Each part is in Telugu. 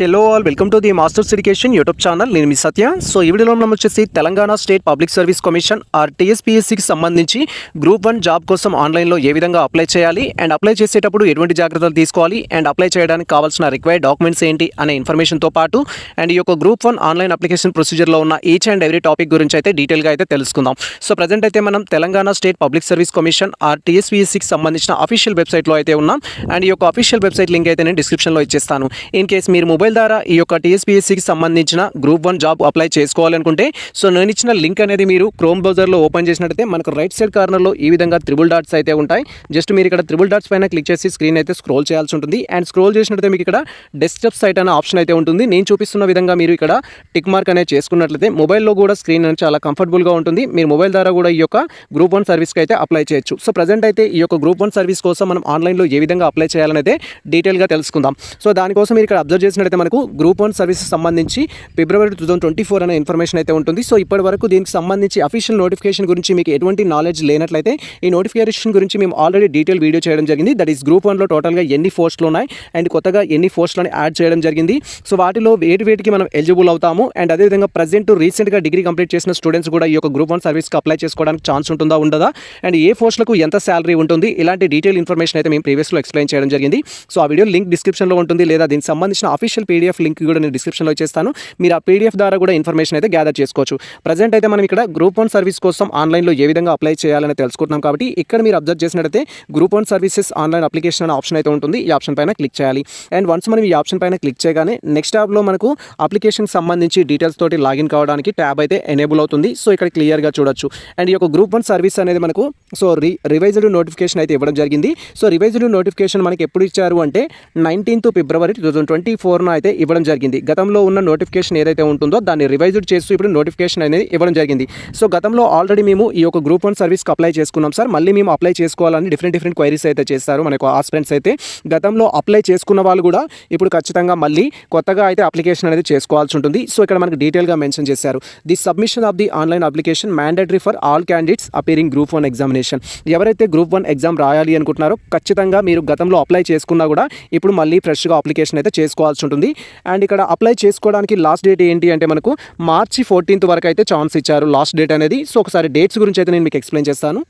Hello all welcome to the masters education YouTube channel. నేను మీ సత్య. సో ఈ వీడియోలో మనం వచ్చేసి Telangana state public service commission or టీఎస్పీఎస్సికి సంబంధించి గ్రూప్ వన్ జాబ్ కోసం ఆన్లైన్లో ఏ విధంగా అప్లై చేయాలి అండ్ అప్లై చేసేటప్పుడు ఎటువంటి జాగ్రత్తలు తీసుకోవాలి అండ్ అప్లై చేయడానికి కావాల్సిన రిక్వైర్డ్ డాక్యుమెంట్స్ ఏంటి అనే ఇన్ఫర్మేషన్తో పాటు అండ్ ఈ యొక్క గ్రూప్ వన్ ఆన్లైన్ అప్లికేషన్ ప్రొసీజర్లో ఉన్న ఈచ్ అండ్ ఎవ్రీ టాపిక్ గురించి అయితే డీటెయిల్గా అయితే తెలుసుకుందాం. సో ప్రజెంట్ అయితే మనం Telangana state public service commission or టీఎస్పీఎస్సికి సంబంధించిన అఫీషియల్ వెబ్సైట్లో అయితే ఉన్నాం. అండ్ ఈ యొక్క అఫీషియల్ వెబ్సైట్ లింక్ అయితే నేను డిస్క్రిప్షన్లో ఇచ్చేస్తాను. ఇన్ కేస్ మీరు మొబైల్ ద్వారా ఈ యొక్క టీఎస్పీఎస్సికి సంబంధించిన గ్రూప్ వన్ జాబ్ అప్లై చేసుకోవాలనుకుంటే సో నేను ఇచ్చిన లింక్ అనేది మీరు క్రోమ్ బ్రౌజర్లో ఓపెన్ చేసినట్టయితే మనకు రైట్ సైడ్ కార్నర్లో ఈ విధంగా త్రిబుల్ డాట్స్ అయితే ఉంటాయి. జస్ట్ మీరు ఇక్కడ త్రిబుల్ డాట్స్ పైన క్లిక్ చేసి స్క్రీన్ అయితే స్క్రోల్ చేయాల్సి ఉంటుంది. అండ్ స్క్రోల్ చేసినట్టయితే మీకు ఇక్కడ డెస్క్టాప్ సైట్ అనే ఆప్షన్ అయితే ఉంటుంది. నేను చూపిస్తున్న విధంగా మీరు ఇక్కడ టిక్ మార్క్ అనేది చేసుకున్నట్లయితే మొబైల్లో కూడా స్క్రీన్ అనేది చాలా కంఫర్టబుల్గా ఉంటుంది. మీరు మొబైల్ ద్వారా కూడా ఈ యొక్క గ్రూప్ వన్ సర్వీస్కి అయితే అప్లై చేయొచ్చు. సో ప్రజెంట్ అయితే ఈ యొక్క గ్రూప్ వన్ సర్వీస్ కోసం మనం ఆన్లైన్లో ఏ విధంగా అప్లై చేయాలనేది డీటెయిల్గా తెలుసుకుందాం. సో దానికోసం మీరు ఇక్కడ అబ్జర్వ్ చేసినట్టయితే మనకు గ్రూప్ వన్ సర్వీసెస్ సంబంధించి ఫిబ్రవరి టూ థౌసండ్ ట్వంటీ ఫోర్ అనే ఇన్ఫర్మేషన్ అయితే ఉంటుంది. సో ఇప్పటి వరకు దీనికి సంబంధించి అఫీషియల్ నోటిఫికేషన్ గురించి మీకు ఎటువంటి నాలెడ్జ్ లేనట్లయితే ఈ నోటిఫికేషన్ గురించి మేము ఆల్రెడీ డీటెయిల్ వీడియో చేయడం జరిగింది. దట్ ఈస్ గ్రూప్ వన్లో టోటల్గా ఎన్ని పోస్టులు ఉన్నాయి అండ్ కొత్తగా ఎన్ని పోస్టులను యాడ్ చేయడం జరిగింది. సో వాటిలో వేటి వేటికి మనం ఎలిజిబుల్ అవుతాము అండ్ అదేవిధంగా ప్రజెంట్ రీసెంట్గా డిగ్రీ కంప్లీట్ చేసిన స్టూడెంట్స్ కూడా ఈ యొక్క గ్రూప్ వన్ సర్వీస్కి అప్లై చేసుకోవడానికి ఛాన్స్ ఉంటుందా ఉండదా? అండ్ ఏ పోస్టులకు ఎంత శాలరీ ఉంటుంది? ఇలాంటి డీటెయిల్ ఇన్ఫర్మేషన్ అయితే మేము ప్రీవియస్లో ఎక్స్ప్లెయిన్ చేయడం జరిగింది. సో ఆ వీడియో లింక్ డిస్క్రిప్షన్లో ఉంటుంది లేదా దీనికి సంబంధించిన అఫీషియల్ పీడిఎఫ్ లింక్ కూడా నేను డిస్క్రిప్షన్లో ఇచ్చేస్తాను. మీరు ఆ పీడిఎఫ్ ద్వారా కూడా ఇన్ఫర్మేషన్ అయితే గ్యాదర్ చేసుకోవచ్చు. ప్రజెంట్ అయితే మనం ఇక్కడ గ్రూప్ వన్ సర్వీస్ కోసం ఆన్లైన్లో ఏ విధంగా అప్లై చేయాలని తెలుసుకుంటున్నాం కాబట్టి ఇక్కడ మీరు అబ్జర్వ్ చేసినట్టయితే group one services online application అనే ఆప్షన్ అయితే ఉంటుంది. ఈ ఆప్షన్ పైన క్లిక్ చేయాలి. అండ్ వన్స్ మనం ఈ ఆప్షన్ పైన క్లిక్ చేయగానే నెక్స్ట్ ట్యాబ్లో మనకు అప్లికేషన్కి సంబంధించి డీటెయిల్స్ తోటి లాగిన్ కావడానికి ట్యాబ్ అయితే ఎనేబుల్ అవుతుంది. సో ఇక్కడ క్లియర్గా చూడొచ్చు. అండ్ ఈ యొక్క గ్రూప్ వన్ సర్వీస్ అనేది మనకు సో రి రివైజ్డ్ నోటిఫికేషన్ అయితే ఇవ్వడం జరిగింది. సో రివైజ్డ్ నోటిఫికేషన్ మనకి ఎప్పుడు ఇచ్చారు అంటే నైన్టీన్త్ ఫిబ్రవరి టూ థౌసండ్ ట్వంటీ ఫోర్న అయితే ఇవ్వడం జరిగింది. గతంలో ఉన్న నోటిఫికేషన్ ఏదైతే ఉంటుందో దాన్ని రివైజ్డ్ చేస్తూ ఇప్పుడు నోటిఫికేషన్ అనేది ఇవ్వడం జరిగింది. సో గతంలో ఆల్రెడీ మేము ఈ యొక్క గ్రూప్ వన్ సర్వీస్కి అప్లై చేసుకున్నాం సార్. మళ్ళీ మేము అప్లై చేసుకోవాలని డిఫరెంట్ డిఫరెంట్ క్వైరీస్ అయితే చేస్తారు మనకు ఆస్పిరెంట్స్ అయితే. గతంలో అప్లై చేసుకున్న వాళ్ళు కూడా ఇప్పుడు ఖచ్చితంగా మళ్ళీ కొత్తగా అయితే అప్లికేషన్ అనేది చేసుకోవాల్సి ఉంటుంది. సో ఇక్కడ మనకు డీటెయిల్గా మెన్షన్ చేశారు. The submission of the online application mandatory for all candidates appearing group one examination. ఎవరైతే గ్రూప్ వన్ ఎగ్జామ్ రాయాలి అనుకుంటున్నారో ఖచ్చితంగా మీరు గతంలో అప్లై చేసుకున్నా కూడా ఇప్పుడు మళ్ళీ ఫ్రెష్గా అప్లికేషన్ అయితే చేసుకోవాల్సి ఉంటుంది. అండ్ ఇక్కడ అప్లై చేసుకోవడానికి లాస్ట్ డేట్ ఏంటి అంటే మనకు మార్చి ఫోర్టీన్త్ వరకు అయితే ఛాన్స్ ఇచ్చారు లాస్ట్ డేట్ అనేది. సో ఒకసారి డేట్స్ గురించి అయితే నేను మీకు ఎక్స్ప్లెయిన్ చేస్తాను.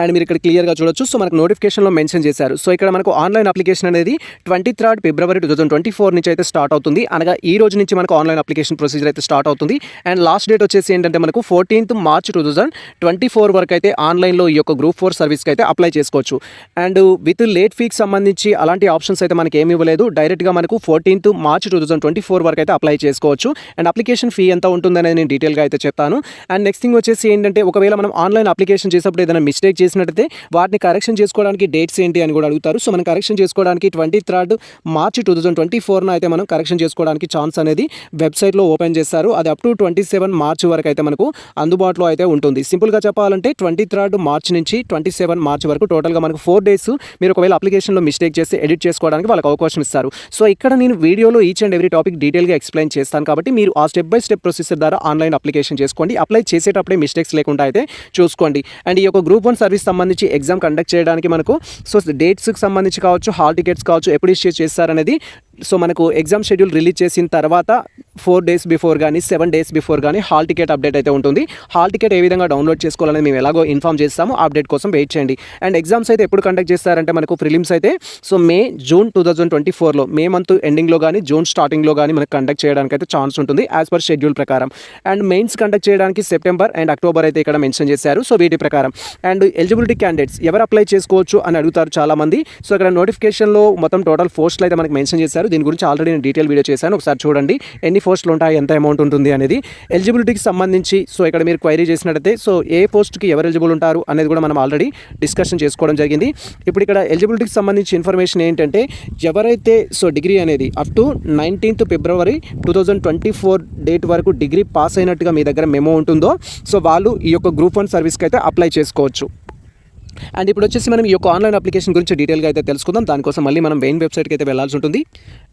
అండ్ మీరు ఇక్కడ క్లియర్గా చూడొచ్చు. సో మనకు నోటిఫికేషన్లో మెన్షన్ చేశారు. సో ఇక్కడ మనకు ఆన్లైన్ అప్లికేషన్ అనేది ట్వంటీ థర్డ్ ఫిబ్రవరి టూ థౌసండ్ ట్వంటీ ఫోర్ నుంచి అయితే స్టార్ట్ అవుతుంది. అనగా ఈ రోజు నుంచి మనకు ఆన్లైన్ అప్లికేషన్ ప్రొసీజర్ అయితే స్టార్ట్ అవుతుంది. అండ్ లాస్ట్ డేట్ వచ్చేసి ఏంటంటే మనకు fourteenth March two thousand twenty four వరకు అయితే ఆన్లైన్లో ఈ యొక్క గ్రూప్ ఫోర్ సర్వీస్కి అయితే అప్లై చేసుకోవచ్చు. అండ్ విత్ లేట్ ఫీకి సంబంధించి అలాంటి ఆప్షన్స్ అయితే మనకి ఏమి ఇవ్వలేదు. డైరెక్ట్గా మనకు fourteenth March two thousand twenty four వరకు అయితే అప్లై చేసుకోవచ్చు. అండ్ అప్లికేషన్ ఫీ ఎంత ఉంటుందనేది నేను డీటెయిల్గా అయితే చెప్తాను. అండ్ నెక్స్ట్ థింగ్ వచ్చేసి ఏంటంటే ఒకవేళ మనం ఆన్లైన్ అప్లికేషన్ చేసేప్పుడు ఏదైనా మిస్టేక్ చేసినట్టయితే వాటిని కరెక్షన్ చేసుకోవడానికి డేట్స్ ఏంటి అని కూడా అడుగుతారు. సో మనం కరెక్షన్ చేసుకోవడానికి ట్వంటీ థర్డ్ మార్చి టూ థౌసండ్ ట్వంటీ ఫోర్న అయితే మనం కరెక్షన్ చేసుకోవడానికి ఛాన్స్ అనేది వెబ్సైట్లో ఓపెన్ చేస్తారు. అది up to twenty seven March వరకు అయితే మనకు అందుబాటులో అయితే ఉంటుంది. సింపుల్గా చెప్పాలంటే ట్వంటీ థర్డ్ మార్చ్ నుంచి ట్వంటీ సెవెన్ మార్చ్ వరకు టోటల్గా మనకు ఫోర్ డేస్ మీరు ఒకవేళ అప్లికేషన్లో మిస్టేక్ చేసి ఎడిట్ చేసుకోవడానికి వాళ్ళకి అవకాశం ఇస్తారు. సో ఇక్కడ నేను వీడియోలో ఈచ్ అండ్ ఎవ్రీ టాపిక్ డీటెయిల్గా ఎక్స్ప్లెయిన్ చేస్తాను కాబట్టి మీరు ఆ స్టెప్ బై స్టెప్ ప్రొసీజర్ ద్వారా ఆన్లైన్ అప్లికేషన్ చేసుకోండి. అప్లై చేసేటప్పుడే మిస్టేక్స్ లేకుండా అయితే చూసుకోండి. అండ్ ఈ యొక్క గ్రూప్ వన్ సర్వీస్ సంబంధించి ఎగ్జామ్ కండక్ట్ చేయడానికి మనకు సో డేట్స్కి సంబంధించి కావచ్చు హాల్ టికెట్స్ కావచ్చు ఎప్పుడు ఇష్యూ చేస్తారనేది సో మనకు ఎగ్జామ్ షెడ్యూల్ రిలీజ్ చేసిన తర్వాత ఫోర్ డేస్ బిఫోర్ కానీ సెవెన్ డేస్ బిఫోర్ కానీ హాల్ టికెట్ అప్డేట్ అయితే ఉంటుంది. హాల్ టికెట్ ఏ విధంగా డౌన్లోడ్ చేసుకోవాలని మేము ఎలాగో ఇన్ఫామ్ చేస్తాము. అప్డేట్ కోసం వెయిట్ చేయండి. అండ్ ఎగ్జామ్స్ అయితే ఎప్పుడు కండక్ట్ చేస్తారంటే మనకు ప్రిలిమ్స్ అయితే so May June two thousand twenty ఫోర్లో మే మంత్ ఎండింగ్లో కానీ జూన్ స్టార్టింగ్లో కానీ మనకు కండక్ట్ చేయడానికి అయితే ఛాన్స్ ఉంటుంది యాజ్ పర్ షెడ్యూల్ ప్రకారం. అండ్ మెయిన్స్ కండక్ట్ చేయడానికి సెప్టెంబర్ అండ్ అక్టోబర్ అయితే ఇక్కడ మెన్షన్ చేశారు. సో వీటి ప్రకారం. అండ్ ఎలిజిబిలిటీ క్యాండిడేట్స్ ఎవరు అప్లై చేసుకోవచ్చు అని అడుగుతారు చాలామంది. సో ఇక్కడ నోటిఫికేషన్లో మొత్తం టోటల్ పోస్టులు అయితే మనకి మెన్షన్ చేశారు. దీని గురించి ఆల్రెడీ నేను డీటెయిల్ వీడియో చేశాను. ఒకసారి చూడండి. ఎన్ని పోస్టులు ఉంటాయి? ఎంత అమౌంట్ ఉంటుంది? అనేది ఎలిజిబిలిటీకి సంబంధించి సో ఇక్కడ మీరు క్వైరీ చేసినట్టయితే సో ఏ పోస్ట్కి ఎవరు ఎలిజిబుల్ ఉంటారు? అనేది కూడా మనం ఆల్రెడీ డిస్కషన్ చేసుకోవడం జరిగింది. ఇప్పుడు ఇక్కడ ఎలిజిబిలిటీకి సంబంధించి ఇన్ఫర్మేషన్ ఏంటంటే ఎవరైతే సో డిగ్రీ అనేది up to nineteenth February two thousand twenty four date వరకు డిగ్రీ పాస్ అయినట్టుగా మీ దగ్గర మెమో ఉంటుందో సో వాళ్ళు ఈ యొక్క గ్రూప్ వన్ సర్వీస్కి అయితే అప్లై చేసుకోవచ్చు. అండ్ ఇప్పుడు వచ్చేసి మనం ఈ యొక్క ఆన్లైన్ అప్లికేషన్ గురించి డీటెయిల్గా అయితే తెలుసుకుందాం. దానికోసం మళ్ళీ మనం మెయిన్ వెబ్సైట్కి అయితే వెళ్ళాల్సి ఉంటుంది.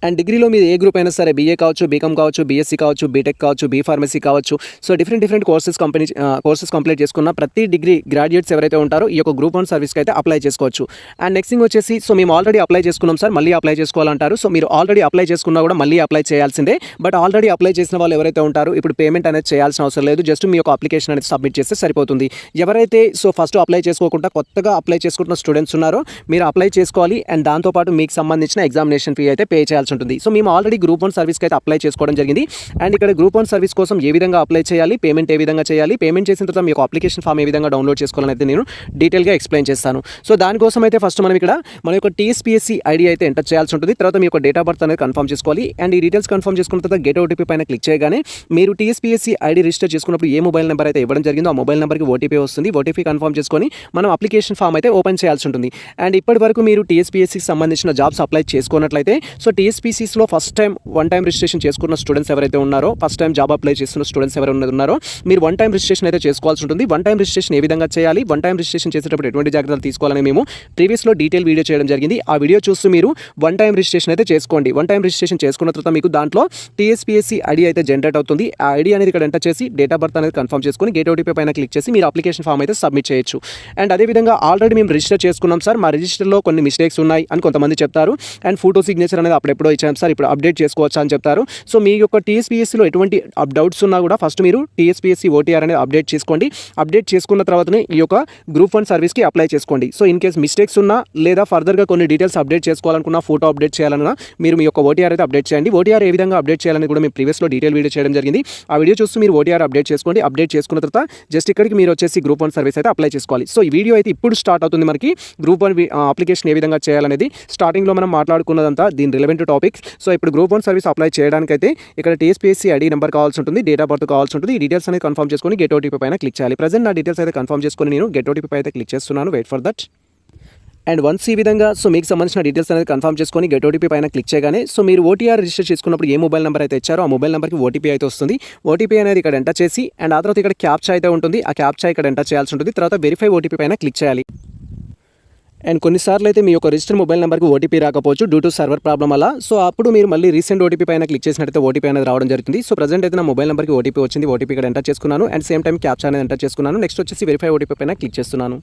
అండ్ డిగ్రీలో మీరు ఏ గ్రూప్ అయినా సరే బీఏ కావచ్చు బీకామ్ కావచ్చు బీఎస్సీ కావచ్చు బీటెక్ కావచ్చు బీ ఫార్మసీ కావచ్చు. So different different courses company courses complete చేసుకున్న ప్రతి డిగ్రీ గ్రాడ్యుయేట్స్ ఎవరైతే ఉంటారో ఈ యొక్క గ్రూప్ వన్ సర్వీస్కి అయితే అప్లై చేసుకోవచ్చు. అండ్ నెక్స్ట్ థింగ్ వచ్చేసి సో మేము ఆల్రెడీ అప్లై చేసుకున్నాం సార్ మళ్ళీ అప్లై చేసుకోవాలంటారు. సో మీరు ఆల్రెడీ అప్లై చేసుకున్నా కూడా మళ్ళీ అప్లై చేయాల్సిందే. బట్ ఆల్రెడీ అప్లై చేసిన వాళ్ళు ఎవరైతే ఉంటారో ఇప్పుడు పేమెంట్ అనేది చేయాల్సిన అవసరం లేదు. జస్ట్ మీ యొక్క అప్లికేషన్ అనేది సబ్మిట్ చేస్తే సరిపోతుంది. ఎవరైతే సో ఫస్ట్ అప్లై చేసుకోకుండా కొత్త కొత్తగా అప్లై చేసుకుంటున్న స్టూడెంట్స్ ఉన్నారో. మీరు అప్లై చేసుకోవాలి అండ్ దాంతోపాటు మీకు సంబంధించిన ఎగ్జామినేషన్ ఫీ అయితే పే చేయాల్సి ఉంటుంది. సో మేము ఆల్రెడీ గ్రూప్ వన్ సర్వీస్కి అయితే అప్లై చేసుకోవడం జరిగింది. అండ్ ఇక్కడ గ్రూప్ వన్ సర్వీస్ కోసం ఏ విధంగా అప్లై చేయాలి పేమెంట్ ఏ విధంగా చేయాలి పేమెంట్ చేసిన తర్వాత మీకు అప్లికేషన్ ఫామ్ ఏ విధంగా డౌన్లోడ్ చేసుకోవాలని అయితే నేను డీటెయిల్గా ఎక్స్ప్లెయిన్ చేస్తాను. సో దానికోసం అయితే ఫస్ట్ మనం ఇక్కడ మన యొక్క టీఎస్పీఎస్సీ ఐడి అయితే ఎంటర్ చేయాల్సి ఉంటుంది. తర్వాత మీ యొక్క డేట్ ఆఫ్ బర్త్ అనేది కన్ఫర్మ్ చేసుకోవాలి. అండ్ ఈ డీటెయిల్స్ కన్ఫర్మ్ చేసుకున్న తర్వాత గెట్ ఓటీపీ పైన క్లిక్ చేయగానే మీరు టీఎస్పీఎస్సీ ఐడి రిజిస్టర్ చేసుకున్నప్పుడు ఏ మొబైల్ నెంబర్ అయితే ఇవ్వడం జరిగిందో ఆ మొబైల్ నెంబర్కి ఓటీపీ వస్తుంది. ఓటీపీ కన్ఫర్మ్ చేసుకొని మనం అప్లికేషన్ ఫామ్ అయితే ఓపెన్ చేయాల్సి ఉంటుంది. అండ్ ఇప్పటి వరకు మీరు టీఎస్పీఎస్సికి సంబంధించిన జాబ్స్ అప్లై చేసుకున్నట్లయితే so టీఎస్పీసీస్లో first time one time registration చేసుకున్న స్టూడెంట్స్ ఎవరైతే ఉన్నారో ఫస్ట్ టైం జాబ్ అప్లై చేస్తున్న స్టూడెంట్స్ ఎవరైనా ఉన్నారో మీరు వన్ టైం రిజిస్ట్రేషన్ అయితే చేసుకోవాల్సి ఉంటుంది. వన్ టైం రిజిస్ట్రేషన్ ఏ విధంగా చేయాలి? వన్ టైం రిజిస్ట్రేషన్ చేసేటప్పుడు ఎటువంటి జాగ్రత్తలు తీసుకోవాలని మేము ప్రీవియస్లో డీటెయిల్ వీడియో చేయడం జరిగింది. ఆ వీడియో చూస్తూ మీరు వన్ టైం రిజిస్ట్రేషన్ అయితే చేసుకోండి. వన్ టైం రిజిస్ట్రేషన్ చేసుకున్న తర్వాత మీకు దాంట్లో టీఎస్పీఎస్సీ ఐడి అయితే జనరేట్ అవుతుంది. ఆ ఐడి అనేది ఇక్కడ ఎంటర్ చేసి డేట్ ఆఫ్ బర్త్ అనేది కన్ఫర్మ్ చేసుకొని గేట్ ఓటీపీ పైన క్లిక్ చేసి మీరు అప్లికేషన్ ఫామ్ అయితే సబ్మిట్ చేయొచ్చు. అండ్ అదేవిధంగా ఆల్రెడీ మేము రిజిస్టర్ చేసుకున్నాం సార్. మా రిజిస్టర్లో కొన్ని మిస్టేక్స్ ఉన్నాయి అని కొంతమంది చెప్తారు. అండ్ ఫోటో సిగ్నేచర్ అనేది అప్పుడెప్పుడో ఇచ్చాం సార్. ఇప్పుడు అప్డేట్ చేసుకోవచ్చా అని చెప్తారు. సో మీ యొక్క టీఎస్పీఎస్సీలో ఎటువంటి డౌట్స్ ఉన్నా కూడా ఫస్ట్ మీరు టీఎస్పీఎస్సీ ఓటీఆర్ అనేది అప్డేట్ చేసుకోండి. అప్డేట్ చేసుకున్న తర్వాతనే ఈ యొక్క గ్రూప్ వన్ సర్వీస్కి అప్లై చేసుకోండి. సో ఇన్ కేస్ మిస్టేక్స్ ఉన్నా లేదా ఫర్దర్గా కొన్ని డీటెయిల్స్ అప్డేట్ చేసుకోవాలనుకున్నా ఫోటో అప్డేట్ చేయాలన్నా మీరు మీ యొక్క ఓటీఆర్ అయితే అప్డేట్ చేయండి. ఓటీఆర్ ఏ విధంగా అప్డేట్ చేయాలని కూడా మేము ప్రీవియస్లో డీటెయిల్ వీడియో చేయడం జరిగింది. ఆ వీడియో చూస్తూ మీరు ఓటీఆర్ అప్డేట్ చేసుకోండి. అప్డేట్ చేసుకున్న తర్వాత జస్ట్ ఇక్కడికి మీరు వచ్చేసి గ్రూప్ వన్ సర్వీస్ అయితే అప్లై చేసుకోవాలి. సో ఈ వీడియో అయితే ఇప్పుడు స్టార్ట్ అవుతుంది మనకి? గ్రూప్ వన్ అప్లికేషన్ ఏ విధంగా చేయాలనేది స్టార్టింగ్లో మనం మాట్లాడుకున్నదంతా దీని రిలవెంట్ టాపిక్ సో ఇప్పుడు గ్రూప్ వన్ సర్వీస్ అప్లై చేయడానికి అయితే ఇక్కడ టీఎస్పీఎస్సీ ఐడి నెంబర్ కావాల్సి ఉంటుంది డేట్ ఆఫ్ బర్త్ కావాల్సి ఉంటుంది. ఈ డీటెయిల్స్ అనేది కన్ఫర్మ్ చేసుకొని గెట్ ఓటీపీ పైన క్లిక్ చేయాలి. ప్రజెంట్ నా డీటెయిల్స్ అయితే కన్ఫర్మ్ చేసుకొని నేను గెట్ ఓటీపీ అయితే క్లిక్ చేస్తున్నాను. Wait for that and once ఈ విధంగా సో మీకు సంబంధించిన డీటెయిల్స్ అనేది కన్ఫర్మ్ చేసుకొని గెట్ ఓటీపీ పైన క్లిక్ చేయగానే సో మీరు ఓటీఆర్ రిజిస్టర్ చేసుకున్నప్పుడు ఏ మొబైల్ నెంబర్ అయితే ఇచ్చారో ఆ మొబైల్ నెంబర్కి ఓటీపీ అయితే వస్తుంది ఓటీపీ అనేది ఇక్కడ ఎంటర్ చేసి అండ్ ఆ తర్వాత ఇక్కడ క్యాప్చా అయితే ఉంటుంది ఆ క్యాప్చా ఇక్కడ ఎంటర్ చేయాల్సి ఉంటుంది తర్వాత వెరిఫై ఓటీపీ పైన క్లిక్ చేయాలి అండ్ కొన్నిసార్లు అయితే మీ యొక్క రిజిస్టర్ మొబైల్ నెంబర్కి ఓటీపీ రాకపోవచ్చు డ్యూ టు సర్వర్ ప్రాబ్లం అలా సో అప్పుడు మీరు మళ్ళీ రీసెంట్ ఓటీపీ పైన క్లిక్ చేసినట్టయితే ఓటీపీ అనేది రావడం జరుగుతుంది సో ప్రజెంట్ అయితే నా మొబైల్ నెంబర్కి ఓటీపీ వచ్చింది ఓటీపీ ఇక్కడ ఎంటర్ చేసుకున్నాను అండ్ సేమ్ టైం క్యాప్చా అనేది ఎంటర్ చేసుకున్నాను నెక్స్ట్ వచ్చేసి వెరిఫై ఓటీపీ పైన క్లిక్ చేస్తున్నాను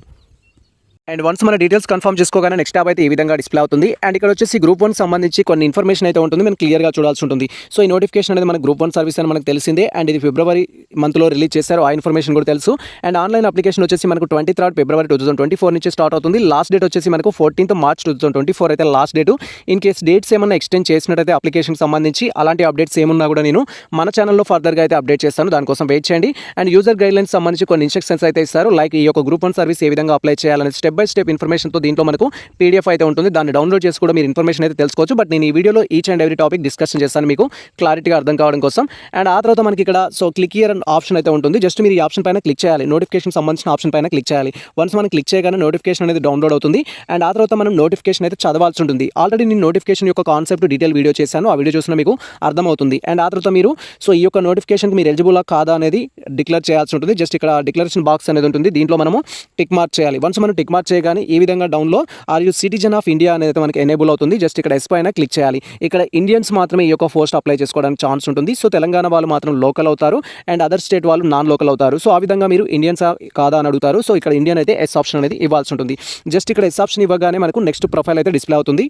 అండ్ వన్స్ మన డీటెయిల్స్ కన్ఫర్మ్ చేసుకోగానే నెక్స్ట్ ట్యాబ్ అయితే ఈ విధంగా డిస్ప్లే అవుతుంది. అండ్ ఇక్కడ వచ్చేసి గ్రూప్ వన్ సంబంధించి కొన్ని ఇన్ఫర్మేషన్ అయితే ఉంటుంది. మనం క్లియర్గా చూడాల్సి ఉంటుంది. సో ఈ నోటిఫికేషన్ అనేది మన గ్రూప్ వన్ సర్వీస్ అని మనకు తెలిసిందే. అండ్ ఇది ఫిబ్రవరి మంత్లో రిలీజ్ చేశారు. ఆ ఇన్ఫర్మేషన్ కూడా తెలుసు. అండ్ ఆన్లైన్ అప్లికేషన్ వచ్చేసి మనకు ట్వంటీ థర్డ్ ఫిబ్రవరి టూ థౌసండ్ ట్వంటీ ఫోర్ నుంచి స్టార్ట్ అవుతుంది. లాస్ట్ డేట్ వచ్చేసి మనకు fourteenth March two thousand twenty four అయితే last date in case dates ఏమైనా ఎక్స్టెండ్ చేసినట్టయితే అప్లికేషన్కి సంబంధించి అలాంటి అప్డేట్స్ ఏమున్నా కూడా నేను మన ఛానల్లో ఫర్దర్గా అయితే అప్డేట్ చేస్తాను. దానికోసం వెయిట్ చేయండి. అండ్ యూజర్ గైడ్లైన్స్ సంబంధించి కొన్ని ఇన్స్ట్రక్షన్స్ అయితే ఇస్తారు. లైక్ ఈ యొక్క గ్రూప్ వన్ సర్వీస్ ఏ విధంగా అప్లై చేయాలని స్టెప్ బై స్టెప్ ఇన్ఫర్మేషన్తో దీంట్లో మనకు పీడిఎఫ్ అయితే ఉంటుంది. దాన్ని డౌన్లోడ్ చేసి కూడా మీరు ఇన్ఫర్మేషన్ అయితే తెలుసుకోవచ్చు. బట్ నేను ఈ వీడియోలో each and every topic discussion చేస్తాను మీకు క్లారిటీగా అర్థం కావడం కోసం. అండ్ ఆ తర్వాత మనకి ఇక్కడ so click here and option అయితే ఉంటుంది. జస్ట్ మీరు ఈ ఆప్షన్ పైన క్లిక్ చేయాలి. నోటిఫికేషన్ సంబంధించిన ఆప్షన్ పైన క్లిక్ చేయాలి. వన్స్ మనం క్లిక్ చేయగానే నోటిఫికేషన్ అనేది డౌన్లోడ్ అవుతుంది. అండ్ ఆ తర్వాత మనం నోటిఫికేషన్ అయితే చదవాల్సి ఉంటుంది. ఆల్రెడీ నేను నోటిఫికేషన్ యొక్క కాన్సెప్ట్ డీటెయిల్ వీడియో చేశాను. ఆ వీడియో చూసిన మీకు అర్థమవుతుంది. అండ్ ఆ తర్వాత మీరు సో ఈ యొక్క నోటిఫికేషన్కి మీరు ఎలిజిబుల్ కాదా అనేది డిక్లేర్ చేయాల్సి ఉంటుంది. జస్ట్ ఇక్కడ డిక్లరేషన్ బాక్స్ అనేది ఉంటుంది. దీంట్లో మనము టిక్ మార్క్ చేయాలి. వన్స్ మనం టిక్ మార్క్ చేయగానే ఈ విధంగా డౌన్లో are you citizen of India అనేది మనకి ఎనేబుల్ అవుతుంది. జస్ట్ ఇక్కడ ఎస్ పైన క్లిక్ చేయాలి. ఇక్కడ ఇండియన్స్ మాత్రమే ఈ యొక్క పోస్ట్ అప్లై చేసుకోవడానికి ఛాన్స్ ఉంటుంది. సో తెలంగాణ వాళ్ళు మాత్రం లోకల్ అవుతారు. అండ్ అదర్ స్టేట్ వాళ్ళు నాన్ లోకల్ అవుతారు. సో ఆ విధంగా మీరు ఇండియన్స్ కాదా అని అడుగుతారు. సో ఇక్కడ ఇండియన్ అయితే ఎస్ ఆప్షన్ అనేది ఇవ్వాల్సి ఉంటుంది. జస్ట్ ఇక్కడ ఎస్ ఆప్షన్ ఇవ్వగానే మనకు నెక్స్ట్ ప్రొఫైల్ అయితే డిస్ప్లే అవుతుంది.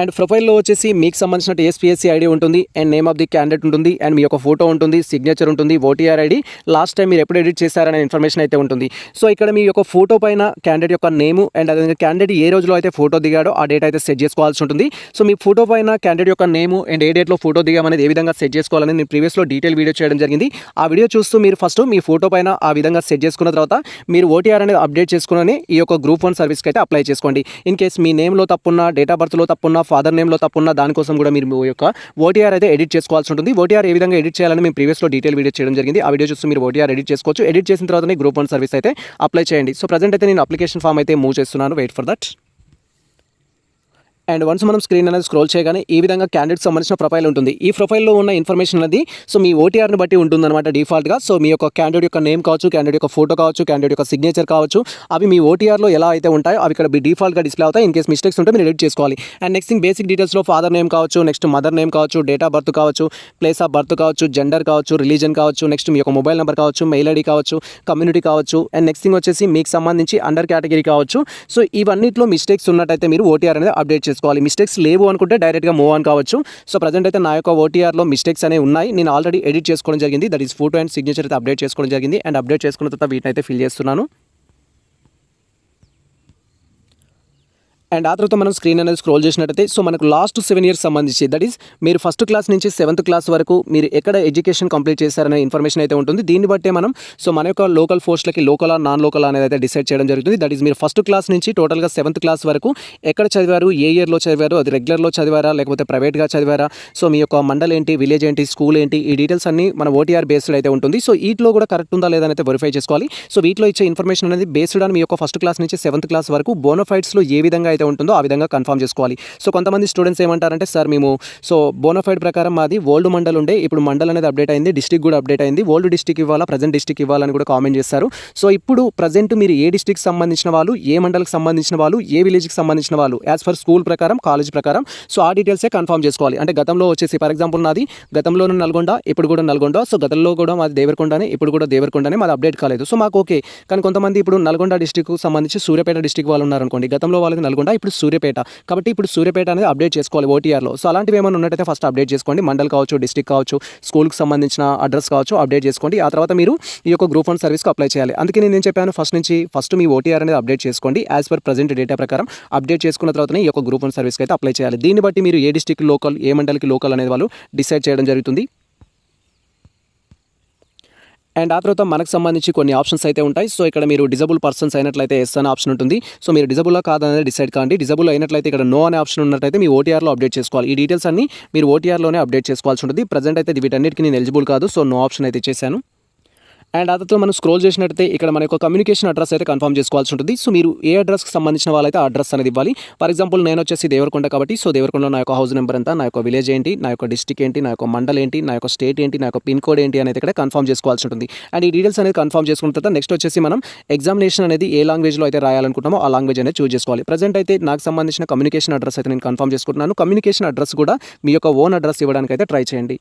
అండ్ ప్రొఫైల్లో వచ్చేసి మీకు సంబంధించిన ఎస్పీఎస్సి ఐడి ఉంటుంది and name of the candidate ఉంటుంది అండ్ మీ యొక్క ఫోటో ఉంటుంది సిగ్నేచర్ ఉంటుంది ఓటీఆర్ ఐడి. లాస్ట్ టైం మీరు ఎప్పుడు ఎడిట్ చేశారనే ఇన్ఫర్మేషన్ అయితే ఉంటుంది. సో ఇక్కడ మీ యొక్క ఫోటో పైన క్యాండిడేట్ యొక్క నేము అండ్ అదేవిధంగా క్యాండిడేట్ ఏ రోజులో అయితే ఫోటో దిగాడో ఆ డేట్ అయితే సెట్ చేసుకోవాల్సి ఉంటుంది. సో మీ ఫోటో పైన క్యాండిడేట్ యొక్క నేము అండ్ ఏ డేట్లో ఫోటో దిగామనేది ఏ విధంగా సెట్ చేసుకోవాలని నేను ప్రీవియస్లో డీటెయిల్ వీడియో చేయడం జరిగింది. ఆ వీడియో చూస్తూ మీరు ఫస్ట్ మీ ఫోటో పైన ఆ విధంగా సెట్ చేసుకున్న తర్వాత మీరు ఓటీఆర్ అనేది అప్డేట్ చేసుకుని ఈ యొక్క గ్రూప్ వన్ సర్వీస్కి అయితే అప్లై చేసుకోండి. ఇన్ కేస్ మీ నేమ్లో తప్పున్నా డేట్ ఆఫ్ బర్త్లో తప్పున్నా ఫాదర్ నేమ్లో తప్పున్నా దానికోసం కూడా మీరు మీ యొక్క ఓటీఆర్ అయితే ఎడిట్ చేసుకోవాల్సి ఉంటుంది. ఓటీఆర్ ఏ విధంగా ఎడిట్ చేయాలని మేము ప్రీవియస్లో డీటెయిల్ వీడియో చేయడం జరిగింది. ఆ వీడియో చూస్తూ మీరు ఓటీఆర్ ఎడిట్ చేసుకోవచ్చు. ఎడిట్ చేసిన తర్వాతనే గ్రూప్ వన్ సర్వీస్ అయితే అప్లై చేయండి. సో ప్రజెంట్ అయితే నేను అప్లికేషన్ ఫామ్ అయితే మూవ్ చేస్తున్నాను. Wait for that. And once మనం స్క్రీన్ అనేది స్క్రోల్ చేయగానే ఈ విధంగా క్యాండిడేట్ సంబంధించిన ప్రొఫైల్ ఉంటుంది. ఈ ప్రొఫైల్లో ఉన్న ఇన్ఫర్మేషన్ అనేది సో మీ ఓటీఆర్ని బట్టి ఉంటుందన్నమాట డిఫాల్ట్గా సో మీ యొక్క క్యాండిడేట్ యొక్క నేమ్ కావచ్చు క్యాండిడేట్ యొక్క ఫోటో కావచ్చు క్యాండిడేట్ యొక్క సిగ్నేచర్ కావచ్చు అవి మీ ఓటీఆర్లో ఎలా అయితే ఉంటాయో అవి ఇక్కడ డిఫాల్ట్గా డిస్ప్లే అవుతాయి. ఇన్ కేస్ మిస్టేక్స్ ఉంటే మీరు ఎడిట్ చేసుకోవాలి. అండ్ నెక్స్ట్ థింగ్ బేసిక్ డీటెయిల్స్లో ఫాదర్ నేమ్ కావచ్చు నెక్స్ట్ మదర్ నేమ్ కావచ్చు డేట్ ఆఫ్ బర్త్ కావచ్చు ప్లేస్ ఆఫ్ బర్త్ కావచ్చు జెండర్ కావచ్చు రిలీజన్ కావచ్చు నెక్స్ట్ మీ యొక్క మొబైల్ నెంబర్ కావచ్చు మెయిల్ ఐడి కావచ్చు కమ్యూనిటీ కావచ్చు. అండ్ నెక్స్ట్ థింగ్ వచ్చేసి మీకు సంబంధించి అండర్ కేటగిరీ కావచ్చు. సో ఇవన్నిట్లో మిస్టేక్స్ ఉన్నట్టయితే మీరు ఓటీఆర్ అనేది అప్డేట్ చేసుకోవాలి. మిస్టేక్స్ లేవు అనుకుంటే డైరెక్ట్గా మూవ్ ఆన్ కావచ్చు. సో ప్రజెంట్ అయితే నా యొక్క ఓటీఆర్లో మిస్టేక్స్ అనేవి ఉన్నాయి. నేను ఆల్రెడీ ఎడిట్ చేసుకోవడం జరిగింది. That is photo and signature అయితే అప్డేట్ చేసుకోవడం జరిగింది. అండ్ అప్డేట్ చేసుకున్న తర్వాత వీటిని అయితే ఫిల్ చేస్తున్నాను. అండ్ ఆ తర్వాత మనం స్క్రీన్ అనేది స్క్రోల్ చేసినట్టయితే సో మనకు లాస్ట్ సెవెన్ ఇయర్స్ సంబంధించి దట్ ఈస్ మీరు ఫస్ట్ క్లాస్ నుంచి సెవెంత్ క్లాస్ వరకు మీరు ఎక్కడ ఎడ్యుకేషన్ కంప్లీట్ చేశారనే ఇన్ఫర్మేషన్ అయితే ఉంటుంది. దీన్ని బట్టే మనం సో మన యొక్క లోకల్ పోస్ట్లకి లోకల్ నాన్ లోకల్ అనేది అయితే డిసైడ్ చేయడం జరుగుతుంది. దట్ ఈస్ మీరు ఫస్ట్ క్లాస్ నుంచి టోటల్గా సెవెంత్ క్లాస్ వరకు ఎక్కడ చదివారు ఏ ఇయర్లో చదివారు అది రెగ్యులర్లో చదివారా లేకపోతే ప్రైవేట్గా చదివారా సో మీ యొక్క మండల్ ఏంటి విలేజ్ ఏంటి స్కూల్ ఏంటి ఈ డీటెయిల్స్ అన్ని మన ఓటీఆర్ బేస్డ్ అయితే ఉంటుంది. సో వీటిలో కూడా కరెక్ట్ ఉందా లేదని అయితే వెరిఫై చేసుకోవాలి. సో వీటిలో ఇచ్చే ఇన్ఫర్మేషన్ అనేది బేస్డ్ ఆన్ మీ యొక్క ఫస్ట్ క్లాస్ నుంచి సెవెంత్ క్లాస్ వరకు బోనోఫైట్స్లో ఏ విధంగా ఏదైతే ఉంటుందో ఆ విధంగా కన్ఫర్మ్ చేసుకోవాలి. సో కొంతమంది స్టూడెంట్స్ ఏమంటారంటే సార్ మేము సో బోనోఫైడ్ ప్రకారం మాది ఓల్డ్ మండల్ ఉండే. ఇప్పుడు మండల్ అనేది అప్డేట్ అయింది డిస్టిక్ కూడా అప్డేట్ అయింది. ఓల్డ్ డిస్టిక్ ఇవ్వాలా ప్రజెంట్ డిస్టిక్ ఇవ్వాలని కూడా కామెంట్ చేస్తారు. సో ఇప్పుడు ప్రజెంట్ మీరు ఏ డిస్టిక్ సంబంధించిన వాళ్ళు ఏ మండల్కి సంబంధించిన వాళ్ళు ఏ విలేజ్కి సంబంధించిన వాళ్ళు యాజ్ ఫర్ స్కూల్ ప్రకారం కాలేజ్ ప్రకారం సో ఆ డీటెయిల్సే కన్ఫర్మ్ చేసుకోవాలి. అంటే గతంలో వచ్చేసి ఫర్ ఎగ్జాంపుల్ నాది గతంలోనూ నల్గొండ ఇప్పుడు కూడా నల్గొండ. సో గతంలో కూడా మాది దేవరకొండనే ఇప్పుడు కూడా దేవరకొండనే మాది అప్డేట్ కాలేదు. సో మాకు ఓకే కానీ కొంతమంది ఇప్పుడు నల్గొండ డిస్టిక్ సంబంధించి సూర్యాపేట డిస్టిక్ వాళ్ళు ఉన్నారనుకోండి గతంలో వాళ్ళకి నల్గొండ ఇప్పుడు సూర్యపేట. కాబట్టి ఇప్పుడు సూర్యపేట అనేది అప్డేట్ చేసుకోవాలి ఓటీఆర్లో సో అలాంటివి ఏమైనా ఉన్నట్టయితే ఫస్ట్ అప్డేట్ చేసుకోండి. మండల్ కావచ్చు డిస్టిక్ కావచ్చు స్కూల్కి సంబంధించిన అడ్రస్ కావచ్చు అప్డేట్ చేసుకోండి. ఆ తర్వాత మీరు ఈ యొక్క గ్రూప్ వన్ సర్వీస్కి అప్లై చేయాలి. అందుకే నేను ఏం చెప్పాను? ఫస్ట్ నుంచి ఫస్ట్ మీ ఓటీఆర్ అనేది అప్డేట్ చేసుకోండి. యాజ్ పర్ ప్రజెంట్ డేటా ప్రకారం అప్డేట్ చేసుకున్న తర్వాతనే ఈ యొక్క గ్రూప్ వన్ సర్వీస్కి అయితే అప్లై చేయాలి. దీన్ని బట్టి మీరు ఏ డిస్టిక్ లోకల్ ఏ మండలికి లోకల్ అనేది వాళ్ళు డిసైడ్ చేయడం జరుగుతుంది. అండ్ ఆ తర్వాత మనకు సంబంధించి కొన్ని ఆప్షన్స్ అయితే ఉంటాయి. సో ఇక్కడ మీరు డిజబుల్ పర్సన్స్ అయినట్లయితే ఎస్ అనే ఆప్షన్ ఉంటుంది. సో మీరు డిజబుల్ కాదనేది డిసైడ్ కాండి. డిజబుల్ అయినట్లయితే ఇక్కడ నో అనే ఆప్షన్ ఉన్నట్లయితే మీ ఓటీఆర్లో అప్డేట్ చేసుకోవాలి. ఈ డీటెయిల్స్ అన్ని మీరు ఓటీఆర్లోనే అప్డేట్ చేసుకోవాల్సి ఉంటుంది. ప్రజెంట్ అయితే వీటన్నిటికీ నేను ఎలిజిబుల్ కాదు. సో నో ఆప్షన్ అయితే చేశాను అండ్ అతను మనం స్క్రోల్ చేసినట్టయితే ఇక్కడ మన యొక్క కమ్యూనికేషన్ అడ్రస్ అయితే కన్ఫర్మ్ చేసుకోవాల్సి ఉంటుంది. సో మీరు ఏ అడ్రస్కి సంబంధించిన వాళ్ళైతే ఆ అడ్రస్ అనేది ఇవ్వాలి. ఫర్ ఎగ్జాంపుల్ నేను వచ్చేసి దేవరకొండ కాబట్టి సో దేవరకొండలో నా యొక్క హౌస్ నెంబర్ ఎంత నా యొక్క విలేజ్ ఏంటి నా యొక్క డిస్టిక్ ఏంటి నా యొక్క మండల్ ఏంటి నా యొక్క స్టేట్ ఏంటి నా యొక్క పిన్ కోడ్ ఏంటి అనేది ఇక్కడ కన్ఫర్మ్ చేసుకోవాల్సి ఉంటుంది. అండ్ ఈ డీటెయిల్స్ అనేది కన్ఫర్మ్ చేసుకున్న తర్వాత నెక్స్ట్ వచ్చేసి మనం ఎగ్జామినేషన్ అనేది ఏ లాంగ్వేజ్లో అయితే రాయాలనుకుంటామో ఆ లాంగ్వేజ్ అనేది చూస్ చేసుకోవాలి. ప్రజెంట్ అయితే నాకు సంబంధించిన కమ్యూనికేషన్ అడ్రస్ అయితే నేను కన్ఫర్మ్ చేసుకుంటున్నాను. కమ్యూనికేషన్ అడ్రస్ కూడా మీ యొక్క ఓన్ అడ్రస్ ఇవ్వడానికి అయితే ట్రై చేయండి.